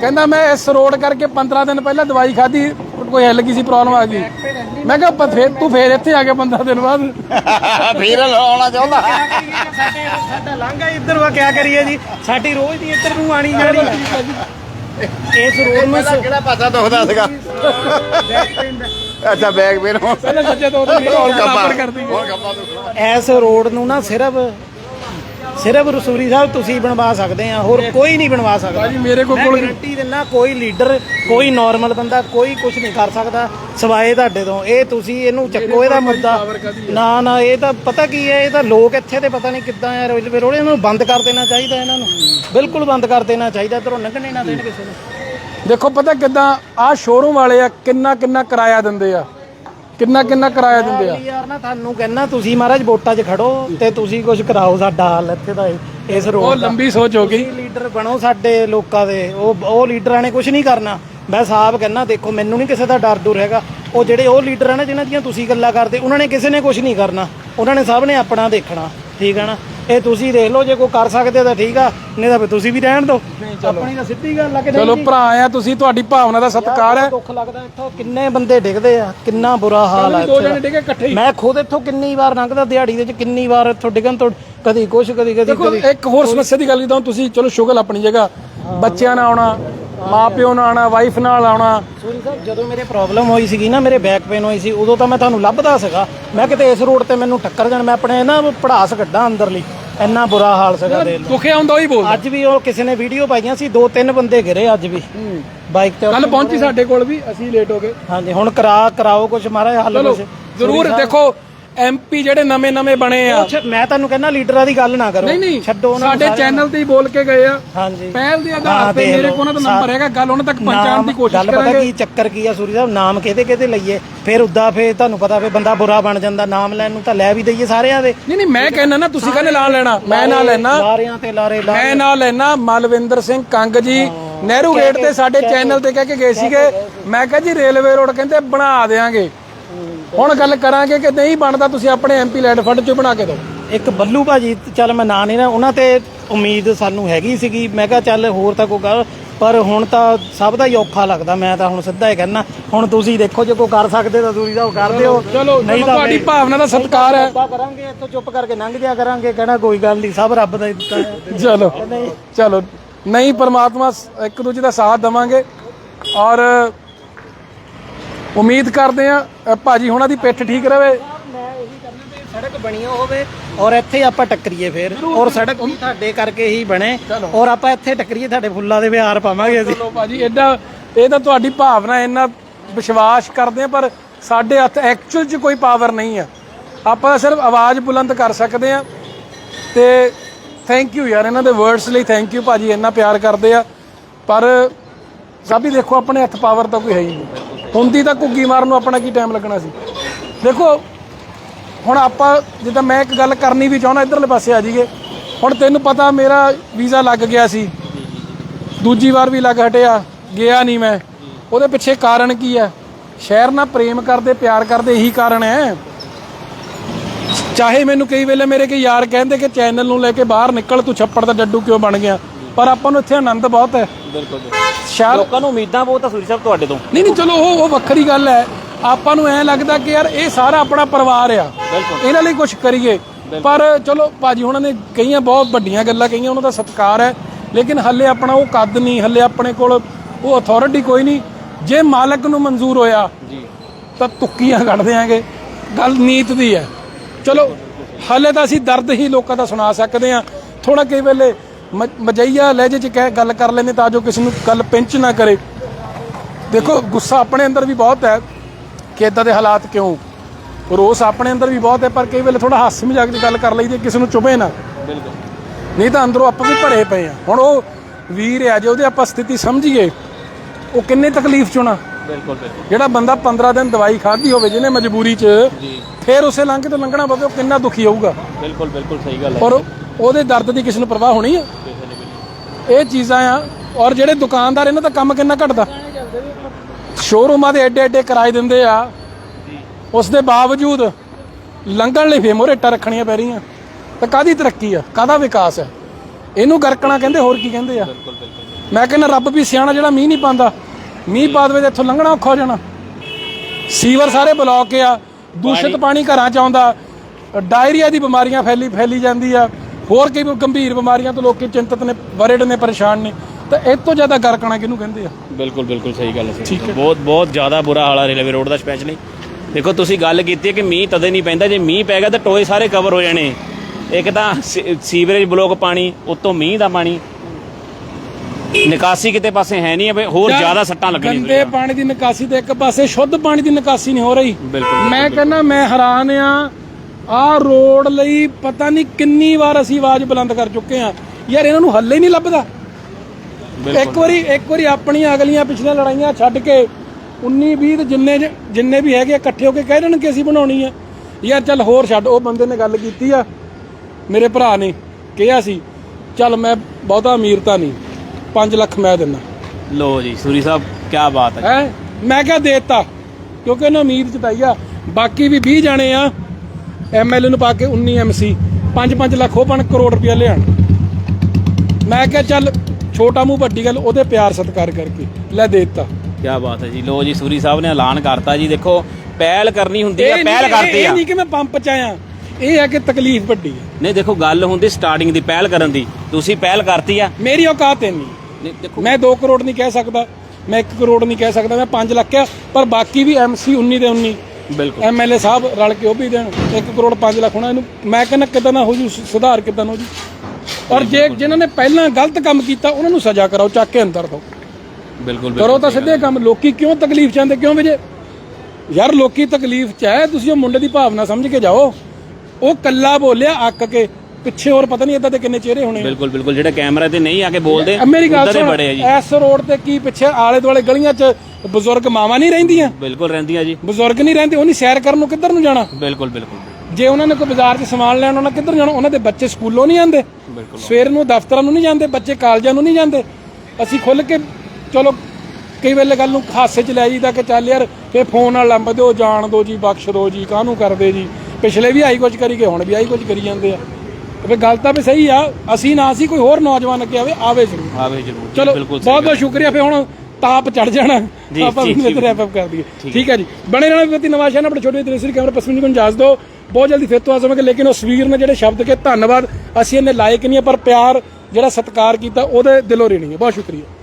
ਕਹਿੰਦਾ ਮੈਂ ਇਸ ਰੋਡ ਕਰਕੇ 15 ਦਿਨ ਪਹਿਲਾਂ ਦਵਾਈ ਖਾਧੀ। ਕੋਈ ਹੱਲ ਗਈ ਸੀ ਪ੍ਰੋਬਲਮ ਆ ਗਈ। ਮੈਂ ਕਿਹਾ ਪ- ਫੇਰ ਤੂੰ ਫੇਰ ਇੱਥੇ ਆ ਗਿਆ 15 ਦਿਨ ਬਾਅਦ। ਫੇਰ ਆਉਣਾ ਚਾਹੁੰਦਾ। ਸਾਡੇ ਸਾਡਾ ਲਾਂਘਾ ਇੱਧਰ ਵਾ ਕਿਆ ਕਰੀਏ ਜੀ? ਸਾਡੀ ਰੋਜ਼ ਦੀ ਇੱਧਰ ਨੂੰ ਆਣੀ ਜਾਣੀ ਇਸ ਰੋਡ ਨੂੰ ਪਹਿਲਾਂ ਕਿਹੜਾ ਪਾਸਾ ਦੁਖਦਾ ਸੀਗਾ? ਅੱਛਾ ਬੈਗ ਪੇਨ। ਹੁਣ ਪਹਿਲਾਂ ਸੱਜੇ ਤੋਂ ਬਰਾਬਰ ਕਰਦੀ ਹੁਣ ਕੱਪਾ ਦੁਖਦਾ ਇਸ ਰੋਡ ਨੂੰ ਨਾ ਸਿਰਫ ਸਿਰਫ ਰਸੂਰੀ ਸਾਹਿਬ ਤੁਸੀਂ ਬਣਵਾ ਸਕਦੇ ਆ ਹੋਰ ਕੋਈ ਨਹੀਂ ਬਣਵਾ ਸਕਦਾ। ਭਾਜੀ ਮੇਰੇ ਕੋਲ ਕੋਲ ਗਾਰੰਟੀ ਦਿੰਦਾ ਕੋਈ ਲੀਡਰ ਕੋਈ ਨਾਰਮਲ ਬੰਦਾ ਕੋਈ ਕੁਝ ਨਹੀਂ ਕਰ ਸਕਦਾ ਸਵਾਏ ਤੁਹਾਡੇ ਤੋਂ। ਇਹ ਤੁਸੀਂ ਇਹਨੂੰ ਚੱਕੋ ਇਹਦਾ ਮੁੱਦਾ। ਨਾ ਨਾ ਇਹ ਤਾਂ ਪਤਾ ਕੀ ਹੈ ਇਹ ਤਾਂ ਲੋਕ ਇੱਥੇ ਤੇ ਪਤਾ ਨਹੀਂ ਕਿੱਦਾਂ ਆ ਰੇਲਵੇ ਰੋਡ ਇਹਨਾਂ ਨੂੰ ਬੰਦ ਕਰ ਦੇਣਾ ਚਾਹੀਦਾ ਇਹਨਾਂ ਨੂੰ। ਬਿਲਕੁਲ ਬੰਦ ਕਰ ਦੇਣਾ ਚਾਹੀਦਾ ਇਧਰੋਂ ਲੰਘਣੇ ਨਾ ਦੇਣ ਕਿਸੇ ਨੂੰ। ਦੇਖੋ ਪਤਾ ਕਿਦਾਂ ਆ ਸ਼ੋਰੂਮ ਵਾਲੇ ਆ ਕਿੰਨਾ ਕਿੰਨਾ ਕਿਰਾਇਆ ਦਿੰਦੇ ਆ। ਕਿੰਨਾ ਕਿੰਨਾ ਕਿਰਾਇਆ ਦਿੰਦੇ ਆ? ਯਾਰ ਨਾ ਤੁਹਾਨੂੰ ਕਹਿੰਦਾ ਤੁਸੀਂ ਮਹਾਰਾਜ ਵੋਟਾਂ 'ਚ ਖੜੋ ਤੇ ਤੁਸੀਂ ਕੁਝ ਕਰਾਓ ਸਾਡਾ ਹਾਲ ਇੱਥੇ ਦਾ ਇਸ ਉਹ ਰੋਡ ਦਾ। ਲੰਬੀ ਸੋਚ ਹੋ ਗਈ। ਲੀਡਰ ਬਣੋ ਸਾਡੇ ਲੋਕਾਂ ਦੇ ਉਹ ਉਹ ਲੀਡਰਾਂ ਨੇ ਕੁਝ ਨਹੀਂ ਕਰਨਾ। ਮੈਂ ਸਾਹਬ ਕਹਿੰਦਾ ਦੇਖੋ ਮੈਨੂੰ ਨਹੀਂ ਕਿਸੇ ਦਾ ਡਰ ਡੁਰ ਹੈਗਾ। ਉਹ ਜਿਹੜੇ ਉਹ ਲੀਡਰ ਆ ਨਾ ਜਿਨ੍ਹਾਂ ਦੀਆਂ ਤੁਸੀਂ ਗੱਲਾਂ ਕਰਦੇ ਉਹਨਾਂ ਨੇ ਕਿਸੇ ਨੇ ਕੁਝ ਨਹੀਂ ਕਰਨਾ। ਉਹਨਾਂ ਨੇ ਸਭ ਨੇ ਆਪਣਾ ਦੇਖਣਾ ਠੀਕ ਹੈ ਨਾ? ਇਹ ਤੁਸੀਂ ਦੇਖ ਲਓ ਜੇ ਕੋਈ ਕਰ ਸਕਦੇ ਤਾਂ ਠੀਕ ਆ ਨਹੀਂ ਤਾਂ ਫਿਰ ਤੁਸੀਂ ਵੀ ਰਹਿਣ ਦਿਓ। ਆਪਣੀ ਤਾਂ ਸਿੱਧੀ ਗੱਲ ਨਹੀਂ ਚਲੋ? ਭਰਾ ਆ ਤੁਸੀਂ ਤੁਹਾਡੀ ਭਾਵਨਾ ਦਾ ਸਤਿਕਾਰ ਹੈ। ਦੁੱਖ ਲੱਗਦਾ ਇੱਥੋਂ ਕਿੰਨੇ ਬੰਦੇ ਡਿੱਗਦੇ ਆ ਕਿੰਨਾ ਬੁਰਾ ਹਾਲ ਆ ਦੋ ਇੱਥੇ। ਜਣੇ ਡਿੱਗੇ ਇਕੱਠੇ ਹੀ। ਮੈਂ ਖੁਦ ਇੱਥੋਂ ਕਿੰਨੀ ਵਾਰ ਲੰਘਦਾ ਦਿਹਾੜੀ ਦੇ ਵਿੱਚ ਕਿੰਨੀ ਵਾਰ ਇੱਥੋਂ ਡਿੱਗਣ ਤੋਂ ਕਦੀ ਕੁਛ ਕਦੀ ਕਦੀ ਦੇਖੋ ਕਦੀ। ਇੱਕ ਹੋਰ ਸਮੱਸਿਆ ਦੀ ਗੱਲ ਕੀਤਾ ਤੁਸੀਂ ਚਲੋ ਸ਼ੁਗਲ ਆਪਣੀ ਜਗ੍ਹਾ ਬੱਚਿਆਂ ਨਾਲ ਆਉਣਾ ਮਾਪਿਓ ਨਾਲ ਆਉਣਾ ਵਾਈਫ ਨਾਲ ਆਉਣਾ। ਸੋਰੀ ਸਾਹਿਬ ਜਦੋਂ ਮੇਰੇ ਪ੍ਰੋਬਲਮ ਹੋਈ ਸੀਗੀ ਨਾ ਮੇਰੇ ਬੈਕ ਪੇਨ ਹੋਈ ਸੀ ਉਦੋਂ ਤਾਂ ਮੈਂ ਤੁਹਾਨੂੰ ਲੱਭਦਾ ਸੀਗਾ। ਮੈਂ ਕਿਤੇ ਇਸ ਰੋਡ ਤੇ ਮੈਨੂੰ ਟੱਕਰ ਜਾਣ ਮੈਂ ਆਪਣੇ ਨਾ ਪੜਾਸ ਕੱਢਾਂ ਅੰਦਰਲੀ। ਇੰਨਾ ਬੁਰਾ ਹਾਲ ਸੀਗਾ ਦੇ ਦੁਖਿਆ ਹੁੰਦਾ ਹੀ ਬੋਲ ਅੱਜ ਵੀ ਉਹ ਕਿਸੇ ਨੇ ਵੀਡੀਓ ਪਾਈਆਂ ਸੀ ਦੋ ਤਿੰਨ ਬੰਦੇ ਗਿਰੇ ਅੱਜ ਵੀ। ਬਾਈਕ ਤੇ ਕੱਲ ਪਹੁੰਚੀ ਸਾਡੇ ਕੋਲ ਵੀ ਅਸੀਂ ਲੇਟ ਹੋ ਗਏ। ਹਾਂਜੀ ਹੁਣ ਕਰਾ ਕਰਾਓ ਕੁਝ ਮਹਾਰਾਜ ਹੱਲ ਕੁਛ। ਜ਼ਰੂਰ ਦੇਖੋ ਐਮਪੀ ਜਿਹੜੇ ਨਵੇਂ ਨਵੇਂ ਬਣੇ ਆ। ਮੈਂ ਤੁਹਾਨੂੰ ਕਹਿੰਦਾ ਲੀਡਰਾਂ ਦੀ ਗੱਲ ਨਾ ਕਰੋ। ਨਹੀਂ ਨਹੀਂ ਛੱਡੋ ਉਹਨਾਂ ਸਾਡੇ ਚੈਨਲ ਤੇ ਹੀ ਬੋਲ ਕੇ ਗਏ ਆ। ਹਾਂਜੀ। ਪਹਿਲ ਦੇ ਆਧਾਰ ਤੇ ਮੇਰੇ। ਕੋਲ ਉਹਨਾਂ ਦਾ ਨੰਬਰ ਹੈਗਾ ਗੱਲ ਉਹਨਾਂ ਤੱਕ ਪਹੁੰਚਾਉਣ ਦੀ ਕੋਸ਼ਿਸ਼ ਗੱਲ ਪਤਾ ਕਰਾਂਗੇ। ਕੀ ਚੱਕਰ ਕੀ ਆ ਸੂਰੀ ਸਾਹਿਬ? ਨਾਮ ਕਿਹਦੇ ਕਿਹਦੇ ਲਈਏ? ਫਿਰ ਉਦਾਂ ਫਿਰ ਤੁਹਾਨੂੰ ਪਤਾ ਫਿਰ ਬੰਦਾ ਬੁਰਾ ਬਣ ਜਾਂਦਾ। ਨਾਮ ਲੈਣ ਨੂੰ ਤਾਂ ਲੈ ਵੀ ਦਈਏ ਸਾਰਿਆਂ ਦੇ। ਨਹੀਂ ਨਹੀਂ ਮੈਂ ਕਹਿੰਦਾ ਨਾ ਤੁਸੀਂ ਕਹਿੰਦੇ ਨਾਂ ਲੈਣਾ ਮੈਂ ਨਾਂ ਲੈਣਾ। ਲਾਰਿਆਂ ਤੇ ਲਾਰੇ ਲਾ ਮੈਂ ਨਾਂ ਲੈਣਾ ਮਲਵਿੰਦਰ ਸਿੰਘ ਕੰਗ ਜੀ ਨਹਿਰੂ ਗੇਟ ਤੇ ਸਾਡੇ ਚੈਨਲ ਤੇ ਕਹਿ ਕੇ ਗਏ ਸੀਗੇ। ਮੈਂ ਕਿਹਾ ਜੀ ਰੇਲਵੇ ਰੋਡ ਕਹਿੰਦੇ ਬਣਾ ਦੇਾਂਗੇ ਹੁਣ ਗੱਲ ਕਰਾਂਗੇ ਕਿ ਨਹੀਂ ਬਣਦਾ ਤੁਸੀਂ ਆਪਣੇ ਐਮਪੀ ਲੈਂਡ ਫੰਡ ਚੋਂ ਬਣਾ ਕੇ ਦਿਓ। ਇੱਕ ਬੱਲੂ ਭਾਜੀ ਚੱਲ ਮੈਂ ਨਾਂ ਨਹੀਂ ਨਾ ਉਹਨਾਂ ਤੇ ਉਮੀਦ ਸਾਨੂੰ ਹੈਗੀ ਸੀਗੀ। ਮੈਂ ਕਿਹਾ ਚੱਲ ਹੋਰ ਤਾਂ ਕੋਈ ਗੱਲ ਪਰ ਹੁਣ ਤਾਂ ਸਭ ਦਾ ਹੀ ਔਖਾ ਲੱਗਦਾ। ਮੈਂ ਤਾਂ ਹੁਣ ਸਿੱਧਾ ਹੀ ਕਹਿਣਾ ਹੁਣ ਤੁਸੀਂ ਦੇਖੋ ਜੇ ਕੋਈ ਕਰ ਸਕਦੇ ਤਾਂ ਦੂਰੀ ਦਾ ਉਹ ਕਰ ਦਿਓ। ਚਲੋ ਨਹੀਂ ਤਾਂ ਤੁਹਾਡੀ ਭਾਵਨਾ ਦਾ ਸਤਿਕਾਰ ਹੈ। ਏਦਾਂ ਕਰਾਂਗੇ ਇੱਥੋਂ ਚੁੱਪ ਕਰਕੇ ਲੰਘ ਜਿਆ ਕਰਾਂਗੇ ਕਹਿਣਾ ਕੋਈ ਗੱਲ ਨਹੀਂ ਸਭ ਰੱਬ ਦਾ ਹੀ ਦਿੱਤਾ ਹੈ। ਚਲੋ ਚਲੋ ਨਹੀਂ ਪਰਮਾਤਮਾ ਇੱਕ ਦੂਜੇ ਦਾ ਸਾਥ ਦੇਵਾਂਗੇ। ਔਰ ਉਮੀਦ ਕਰਦੇ ਆ ਭਾਜੀ ਹੁਣਾਂ ਦੀ ਪਿੱਠ ਠੀਕ ਰਵੇ। ਮੈਂ ਇਹੀ ਕਰਨਾ ਵੀ ਸੜਕ ਬਣੀ ਹੋਵੇ ਔਰ ਇੱਥੇ ਆਪਾਂ ਟੱਕਰੀਏ ਫੇਰ। ਔਰ ਸੜਕ ਵੀ ਤੁਹਾਡੇ ਕਰਕੇ ਹੀ ਬਣੇ। ਔਰ ਆਪਾਂ ਇੱਥੇ ਟੱਕਰੀਏ ਤੁਹਾਡੇ ਫੁੱਲਾਂ ਦੇ ਵਿਹਾਰ ਪਾਵਾਂਗੇ ਅਸੀਂ। ਚਲੋ ਭਾਜੀ ਐਡਾ ਇਹ ਤਾਂ ਤੁਹਾਡੀ ਭਾਵਨਾ ਇੰਨਾ ਵਿਸ਼ਵਾਸ ਕਰਦੇ ਆ ਪਰ ਸਾਡੇ ਹੱਥ ਐਕਚੁਅਲ 'ਚ ਕੋਈ ਪਾਵਰ ਨਹੀਂ ਆ। ਆਪਾਂ ਸਿਰਫ ਆਵਾਜ਼ ਬੁਲੰਦ ਕਰ ਸਕਦੇ ਆ ਤੇ ਥੈਂਕ ਯੂ ਯਾਰ ਇਹਨਾਂ ਦੇ ਵਰਡਸ ਲਈ ਥੈਂਕ ਯੂ ਭਾਜੀ ਇੰਨਾ ਪਿਆਰ ਕਰਦੇ ਆ। ਪਰ ਸਭੀ ਦੇਖੋ ਆਪਣੇ ਹੱਥ ਪਾਵਰ ਤਾਂ ਕੋਈ ਹੈ ਹੀ ਨਹੀਂ। ਹੁੰਦੀ ਤਾਂ ਘੁੱਗੀ ਮਾਰਨ ਨੂੰ ਆਪਣਾ ਕੀ ਟਾਈਮ ਲੱਗਣਾ ਸੀ? ਦੇਖੋ, ਹੁਣ ਆਪਾਂ ਜਿੱਦਾਂ ਮੈਂ ਇੱਕ ਗੱਲ ਕਰਨੀ ਵੀ ਚਾਹੁੰਦਾ, ਇਧਰਲੇ ਪਾਸੇ ਆ ਜਾਈਏ। ਹੁਣ ਤੈਨੂੰ ਪਤਾ ਮੇਰਾ ਵੀਜ਼ਾ ਲੱਗ ਗਿਆ ਸੀ। ਦੂਜੀ ਵਾਰ ਵੀ ਲੱਗ ਹਟਿਆ, ਗਿਆ ਨਹੀਂ ਮੈਂ। ਉਹਦੇ ਪਿੱਛੇ ਕਾਰਨ ਕੀ ਹੈ? ਸ਼ਹਿਰ ਨਾਲ ਪ੍ਰੇਮ ਕਰਦੇ, ਪਿਆਰ ਕਰਦੇ ਇਹੀ ਕਾਰਨ ਹੈ। ਚਾਹੇ ਮੈਨੂੰ ਕਈ ਵੇਲੇ ਮੇਰੇ ਕੇ ਯਾਰ ਕਹਿੰਦੇ ਕਿ ਚੈਨਲ ਨੂੰ ਲੈ ਕੇ ਬਾਹਰ ਨਿਕਲ, ਤੂੰ ਛੱਪੜ ਦਾ ਡੱਡੂ ਕਿਉਂ ਬਣ ਗਿਆ? ਪਰ ਆਪਾਂ ਨੂੰ ਇੱਥੇ ਆਨੰਦ ਬਹੁਤ ਹੈ। ਬਿਲਕੁਲ ਸ਼ਹਿਰ ਲੋਕਾਂ ਨੂੰ ਉਮੀਦਾਂ ਬਹੁਤ ਆ ਸੂਰੀ ਸਾਹਿਬ ਤੁਹਾਡੇ ਤੋਂ। ਨਹੀਂ ਨਹੀਂ ਚਲੋ ਉਹ ਉਹ ਵੱਖਰੀ ਗੱਲ ਹੈ। ਆਪਾਂ ਨੂੰ ਐ ਲੱਗਦਾ ਕਿ ਯਾਰ ਇਹ ਸਾਰਾ ਆਪਣਾ ਪਰਿਵਾਰ ਆ। ਇਹਨਾਂ ਲਈ ਕੁਝ ਕਰੀਏ। ਪਰ ਚਲੋ ਭਾਜੀ ਉਹਨਾਂ ਨੇ ਕਈਆਂ ਬਹੁਤ ਵੱਡੀਆਂ ਗੱਲਾਂ ਕਹੀਆਂ ਉਹਨਾਂ ਦਾ ਸਤਿਕਾਰ ਹੈ। ਲੇਕਿਨ ਹੱਲੇ ਆਪਣਾ ਉਹ ਕੱਦ ਨਹੀਂ ਹੱਲੇ ਆਪਣੇ ਕੋਲ ਉਹ ਅਥਾਰਟੀ ਕੋਈ ਨਹੀਂ। ਜੇ ਮਾਲਕ ਨੂੰ ਮਨਜ਼ੂਰ ਹੋਇਆ ਜੀ। ਤਾਂ ਤੁੱਕੀਆਂ ਕੱਢ ਦਿਆਂਗੇ। ਗੱਲ ਨੀਤ ਦੀ ਹੈ। ਚਲੋ ਹਾਲੇ ਤਾਂ ਅਸੀਂ ਦਰਦ ਹੀ ਲੋਕਾਂ ਦਾ ਸੁਣਾ ਸਕਦੇ ਆ ਥੋੜਾ ਕਈ ਵੇਲੇ ਮਜਈਆ ਲਹਿਜੇ ਚ ਕਹਿ ਗੱਲ ਕਰ ਲੈਂਦੇ ਤਾਂ ਜੋ ਕਿਸੇ ਨੂੰ ਗੱਲ ਪਿੰਚ ਨਾ ਕਰੇ। ਦੇਖੋ ਗੁੱਸਾ ਆਪਣੇ ਅੰਦਰ ਵੀ ਬਹੁਤ ਹੈ ਕਿ ਇਦਾਂ ਦੇ ਹਾਲਾਤ ਕਿਉਂ? ਰੋਸ ਆਪਣੇ ਅੰਦਰ ਵੀ ਬਹੁਤ ਹੈ ਪਰ ਕਈ ਵੇਲੇ ਥੋੜਾ ਹਾਸੀ ਮਜ਼ਾਕ ਦੀ ਗੱਲ ਕਰ ਲਈਦੀ ਕਿਸੇ ਨੂੰ ਚੁਭੇ ਨਾ। ਬਿਲਕੁਲ। ਨਹੀਂ ਤਾਂ ਅੰਦਰੋਂ ਆਪਾਂ ਵੀ ਭਰੇ ਪਏ ਆ ਹੁਣ ਉਹ ਵੀਰ ਆ ਜੇ ਉਹਦੇ ਆਪਾਂ ਸਥਿਤੀ ਸਮਝੀਏ ਉਹ ਕਿੰਨੇ ਤਕਲੀਫ ਚੋਂ ਨਾ ਬਿਲਕੁਲ ਬਿਲਕੁਲ। ਜਿਹੜਾ ਬੰਦਾ 15 ਦਿਨ ਦਵਾਈ ਖਾਧੀ ਹੋਵੇ ਜਿਹਨੇ ਮਜਬੂਰੀ 'ਚ ਫਿਰ ਉਸੇ ਲੰਘ ਕੇ ਤੋਂ ਲੰਘਣਾ ਪਵੇ ਉਹ ਕਿੰਨਾ ਦੁਖੀ ਹੋਊਗਾ। ਬਿਲਕੁਲ ਬਿਲਕੁਲ ਸਹੀ ਗੱਲ ਹੈ ਔਰ ਉਹਦੇ ਦਰਦ ਦੀ ਕਿਸੇ ਨੂੰ ਪਰਵਾਹ ਹੋਣੀ ਆ ਇਹ ਚੀਜ਼ਾਂ ਆ ਔਰ ਜਿਹੜੇ ਦੁਕਾਨਦਾਰ ਇਹਨਾਂ ਦਾ ਕੰਮ ਕਿੰਨਾ ਘਟਦਾ? ਸ਼ੋਰੂਮਾਂ ਦੇ ਐਡੇ ਐਡੇ ਕਿਰਾਏ ਦਿੰਦੇ ਆ। ਉਸ ਦੇ ਬਾਵਜੂਦ ਲੰਘਣ ਲਈ ਫੇਰ ਮੋਰੇ ਰੱਖਣੀਆਂ ਪੈ ਰਹੀਆਂ। ਤਾਂ ਕਾਦੀ ਤਰੱਕੀ ਆ? ਕਾਦਾ ਵਿਕਾਸ ਹੈ ਇਹਨੂੰ ਗਰਕਣਾ ਕਹਿੰਦੇ ਹੋਰ ਕੀ ਕਹਿੰਦੇ ਆ? ਮੈਂ ਕਹਿੰਦਾ ਰੱਬ ਵੀ ਸਿਆਣਾ ਜਿਹੜਾ ਮੀਂਹ ਨਹੀਂ ਪਾਉਂਦਾ। ਮੀਂਹ ਪਾ ਦੇਵੇ ਤਾਂ ਇੱਥੋਂ ਲੰਘਣਾ ਔਖਾ ਹੋ ਜਾਣਾ। ਸੀਵਰ ਸਾਰੇ ਬਲੌਕ ਆ। ਦੂਸ਼ਿਤ ਪਾਣੀ ਘਰਾਂ ਚ ਆਉਂਦਾ। ਡਾਇਰੀਆ ਦੀ ਬਿਮਾਰੀਆਂ ਫੈਲੀ ਫੈਲੀ ਜਾਂਦੀ ਆ। ਹੋਰ ਕਈ ਗੰਭੀਰ ਬਿਮਾਰੀਆਂ ਤੋਂ ਲੋਕੀ ਚਿੰਤਤ ਨੇ ਵਰੇਡ ਨੇ ਪਰੇਸ਼ਾਨ ਨੇ। ਤਾਂ ਇਹ ਤੋਂ ਜ਼ਿਆਦਾ ਗਰਕਣਾ ਕਿਹਨੂੰ ਕਹਿੰਦੇ ਆ? ਬਿਲਕੁਲ ਬਿਲਕੁਲ ਸਹੀ ਗੱਲ ਹੈ ਬਹੁਤ ਬਹੁਤ ਜ਼ਿਆਦਾ ਬੁਰਾ ਹਾਲ ਹੈ ਰੇਲਵੇ ਰੋਡ ਦਾ ਸਪੈਸ਼ਲੀ। ਦੇਖੋ ਤੁਸੀਂ ਗੱਲ ਕੀਤੀ ਹੈ ਕਿ ਮੀਂਹ ਤਦੇ ਨਹੀਂ ਪੈਂਦਾ। ਜੇ ਮੀਂਹ ਪੈ ਗਿਆ ਤਾਂ ਟੋਏ ਸਾਰੇ ਕਵਰ ਹੋ ਜਾਣੇ। ਇੱਕ ਤਾਂ ਸੀ- ਸੀਵਰੇਜ ਬਲੋਕ ਪਾਣੀ ਉੱਤੋਂ ਮੀਂਹ ਦਾ ਪਾਣੀ। ਨਿਕਾਸੀ ਕਿਤੇ ਪਾਸੇ ਹੈ ਨਹੀਂ ਹੈ ਹੋਰ ਜ਼ਿਆਦਾ ਸੱਟਾਂ ਲੱਗਣੀਆਂ ਗੰਦੇ ਪਾਣੀ ਦੀ ਨਿਕਾਸੀ ਤੇ ਇੱਕ ਪਾਸੇ ਸ਼ੁੱਧ ਪਾਣੀ ਦੀ ਨਿਕਾਸੀ ਨਹੀਂ ਹੋ ਰਹੀ। ਬਿਲਕੁਲ, ਮੈਂ ਕਹਿੰਦਾ ਮੈਂ ਹੈਰਾਨ ਆ ਆਹ ਰੋਡ ਲਈ ਪਤਾ ਨਹੀਂ ਕਿੰਨੀ ਵਾਰ ਅਸੀਂ ਆਵਾਜ਼ ਬੁਲੰਦ ਕਰ ਚੁੱਕੇ ਆ ਯਾਰ ਇਹਨਾਂ ਨੂੰ ਹੱਲ ਹੀ ਨਹੀਂ ਲੱਭਦਾ। ਇੱਕ ਵਾਰੀ ਇੱਕ ਵਾਰੀ ਆਪਣੀਆਂ ਅਗਲੀਆਂ ਪਿਛਲੀਆਂ ਲੜਾਈਆਂ ਛੱਡ ਕੇ 19 20 ਤੇ ਜਿੰਨੇ ਜਿੰਨੇ ਵੀ ਹੈਗੇ ਆ, ਇਕੱਠੇ ਹੋ ਕੇ ਕਹਿ ਦੇਣ ਕਿ ਅਸੀਂ ਬਣਾਉਣੀ ਆ। ਯਾਰ ਚੱਲ ਹੋਰ ਛੱਡ ਉਹ ਬੰਦੇ ਨੇ ਗੱਲ ਕੀਤੀ ਆ। ਮੇਰੇ ਭਰਾ ਨੇ ਕਿਹਾ ਸੀ ਚੱਲ ਮੈਂ ਬਹੁਤਾ ਅਮੀਰ ਤਾਂ ਨਹੀਂ 5 ਲੱਖ ਮੈਂ ਦਿੰਦਾ। ਲੋ ਜੀ ਸੂਰੀ ਸਾਹਿਬ ਕੀ ਬਾਤ ਹੈ। ਹੈ? ਮੈਂ ਕਿਹਾ ਦੇਤਾ ਕਿਉਂਕਿ ਉਹਨੇ ਉਮੀਦ ਜਤਾਈ ਆ। ਬਾਕੀ ਵੀ 20 ਜਾਣੇ ਆ ਐਮਐਲਏ ਨੂੰ ਪਾ ਕੇ 19 ਐਮਸੀ 5-5 ਲੱਖ ਉਹ ਬਣ ਕਰੋੜ ਰੁਪਇਆ ਲਿਆਣ ਮੈਂ ਕਿਹਾ ਚੱਲ ਛੋਟਾ ਮੂੰਹ ਵੱਡੀ ਗੱਲ ਉਹਦੇ ਪਿਆਰ ਸਤਿਕਾਰ ਕਰਕੇ ਲੈ ਦੇਤਾ। ਕੀ ਬਾਤ ਹੈ ਜੀ ਲੋ ਜੀ ਸੂਰੀ ਸਾਹਿਬ ਨੇ ਐਲਾਨ ਕਰਤਾ ਜੀ ਦੇਖੋ ਪਹਿਲ ਕਰਨੀ ਹੁੰਦੀ ਹੈ ਇਹ ਪਹਿਲ ਕਰਦੇ ਇਹ ਆ ਨਹੀਂ ਕਿ ਮੈਂ ਪੰਪ ਚ ਆਇਆ ਇਹ ਹੈ ਕਿ ਤਕਲੀਫ ਵੱਡੀ ਹੈ। ਨਹੀਂ ਦੇਖੋ ਗੱਲ ਹੁੰਦੀ ਸਟਾਰਟਿੰਗ ਦੀ ਪਹਿਲ ਕਰਨ ਦੀ। ਤੁਸੀਂ ਪਹਿਲ ਕਰਤੀ ਆ। ਮੇਰੀ ਔਕਾਤ ਇੰਨੀ ਨਹੀਂ। ਦੇਖੋ ਮੈਂ 2 ਕਰੋੜ ਨਹੀਂ ਕਹਿ ਸਕਦਾ ਮੈਂ 1 ਕਰੋੜ ਨਹੀਂ ਕਹਿ ਸਕਦਾ ਮੈਂ 5 ਲੱਖ ਆ ਪਰ ਬਾਕੀ ਵੀ ਐਮਸੀ 19 ਦੇ 19 ਬਿਲਕੁਲ। ਐਮਐਲਏ ਸਾਹਿਬ ਰਲ ਕੇ ਉਹ ਵੀ ਦੇਣ 1 ਕਰੋੜ 5 ਲੱਖ ਹੋਣਾ ਇਹਨੂੰ। ਮੈਂ ਕਹਿੰਦਾ ਕਿਦਾਂ ਨਾ ਹੋ ਜੂ ਸੁਧਾਰ ਕਿਦਾਂ ਹੋ ਜੂ। ਔਰ ਜੇ ਜਿਨ੍ਹਾਂ ਨੇ ਪਹਿਲਾਂ ਗਲਤ ਕੰਮ ਕੀਤਾ ਉਹਨਾਂ ਨੂੰ ਸਜ਼ਾ ਕਰਾਓ ਚੱਕ ਕੇ ਅੰਦਰ ਦਿਓ। ਬਿਲਕੁਲ ਕਰੋ ਤਾਂ ਸਿੱਧੇ ਕੰਮ। ਲੋਕੀ ਕਿਉਂ ਤਕਲੀਫ ਚਾਹੁੰਦੇ? ਕਿਉਂ ਵਜੇ ਯਾਰ ਲੋਕੀ ਤਕਲੀਫ ਚ ਹੈ ਤੁਸੀਂ ਉਹ ਮੁੰਡੇ ਦੀ ਭਾਵਨਾ ਸਮਝ ਕੇ ਜਾਓ। ਉਹ ਕੱਲਾ ਬੋਲਿਆ ਅੱਕ ਕੇ। ਪਿੱਛੇ ਹੋਰ ਪਤਾ ਨਹੀਂ ਇਦਾਂ ਦੇ ਕਿੰਨੇ ਚਿਹਰੇ ਹੋਣੇ। ਬਿਲਕੁਲ ਬਿਲਕੁਲ। ਜਿਹੜੇ ਕੈਮਰਾ ਤੇ ਨਹੀਂ ਆ ਕੇ ਬੋਲਦੇ ਮੇਰੀ ਗੱਲ ਦੇ ਸੁਣ ਬੜੇ ਆ ਜੀ। ਐਸ ਰੋਡ ਤੇ ਕੀ ਪਿੱਛੇ ਆਲੇ ਦੁਆਲੇ ਗਲੀਆਂ 'ਚ ਬਜ਼ੁਰਗ ਮਾਵਾਂ ਨਹੀਂ ਰਹਿੰਦੀਆਂ? ਬਿਲਕੁਲ ਰਹਿੰਦੀਆਂ ਜੀ। ਬਜ਼ੁਰਗ ਨਹੀਂ ਰਹਿੰਦੇ ਉਹ ਨਹੀਂ ਸੈਰ ਕਰਨ ਨੂੰ ਕਿੱਧਰ ਨੂੰ ਜਾਣਾ? ਬਿਲਕੁਲ ਬਿਲਕੁਲ। ਜੇ ਉਹਨਾਂ ਨੇ ਕੋਈ ਬਾਜ਼ਾਰ 'ਚ ਸਮਾਨ ਲੈਣ ਉਹਨਾਂ ਕਿੱਧਰ ਜਾਣਾ? ਉਹਨਾਂ ਦੇ ਬੱਚੇ ਸਕੂਲੋਂ ਨਹੀਂ ਆਉਂਦੇ। ਬਿਲਕੁਲ। ਸਵੇਰ ਨੂੰ ਦਫ਼ਤਰਾਂ ਨੂੰ ਨਹੀਂ ਜਾਂਦੇ ਬੱਚੇ ਕਾਲਜਾਂ ਨੂੰ ਨਹੀਂ ਜਾਂਦੇ। ਅਸੀਂ ਖੁੱਲ ਕੇ ਚਲੋ ਕਈ ਵੇਲੇ ਗੱਲ ਨੂੰ ਹਾਸੇ 'ਚ ਲੈ ਜੀਦਾ ਕਿ ਚੱਲ ਯਾਰ ਫੇ ਫੋਨ ਨਾਲ ਲੰਬ ਦਿਓ ਜਾਣ ਦਿਓ ਜੀ ਬਖਸ਼ ਦਿਓ ਜੀ ਕਾਹਨੂੰ ਕਰਦੇ ਜੀ? ਪਿਛਲੇ ਵੀ ਆਈ ਕੁਝ ਕਰੀ ਗਏ ਹੁਣ ਵੀ ਆਈ ਕੁਝ ਕਰੀ ਜਾਂਦੇ ਆ। ਫੇ ਗੱਲ ਤਾਂ ਵੀ ਸਹੀ ਆ ਅਸੀਂ ਨਾ ਅਸੀਂ ਕੋਈ ਹੋਰ ਨੌਜਵਾਨ ਅੱਗੇ ਆਵੇ ਆਵੇ ਜ਼ਰੂਰ। ਆਵੇ ਜਰੂਰ ਜੀ, ਚਲੋ ਬਿਲਕੁਲ ਸਹੀ ਬਹੁਤ ਬਹੁਤ ਸ਼ੁਕਰੀਆ ਫੇ ਹੁਣ ਤਾਪ ਚੜ ਜਾਣਾ ਜੀ, ਆਪਾਂ ਜੀ, ਵੀ ਜੀ, ਰੈਪ ਅਪ ਕਰ ਦਈਏ। ਠੀਕ ਹੈ। ਜੀ। ਬਣੇ ਰਹਿਣਾ ਪ੍ਰਤੀ ਨਵਾਜ਼ ਸ਼ਾਨ ਆਪਣੇ ਛੋਟੇ ਤੇਸਰੀ ਕੈਮਰਾ ਪਸਮਨ ਨੂੰ ਇਜਾਜ਼ਤ ਦਿਓ। ਬਹੁਤ ਜਲਦੀ ਫਿਰ ਤੋਂ ਆ ਜਾਵਾਂਗੇ ਲੇਕਿਨ ਉਸ ਵੀਰ ਨੇ ਜਿਹੜੇ ਸ਼ਬਦ ਕੇ ਧੰਨਵਾਦ। ਅਸੀਂ ਇਹਨੇ ਲਾਇਕ ਨਹੀਂ ਆ, ਪਰ ਪਿਆਰ ਜਿਹੜਾ ਸਤਿਕਾਰ ਕੀਤਾ ਉਹਦੇ ਦਿਲੋਂ ਰਹਿਣੀ ਹੈ। ਬਹੁਤ ਸ਼ੁਕਰੀਆ।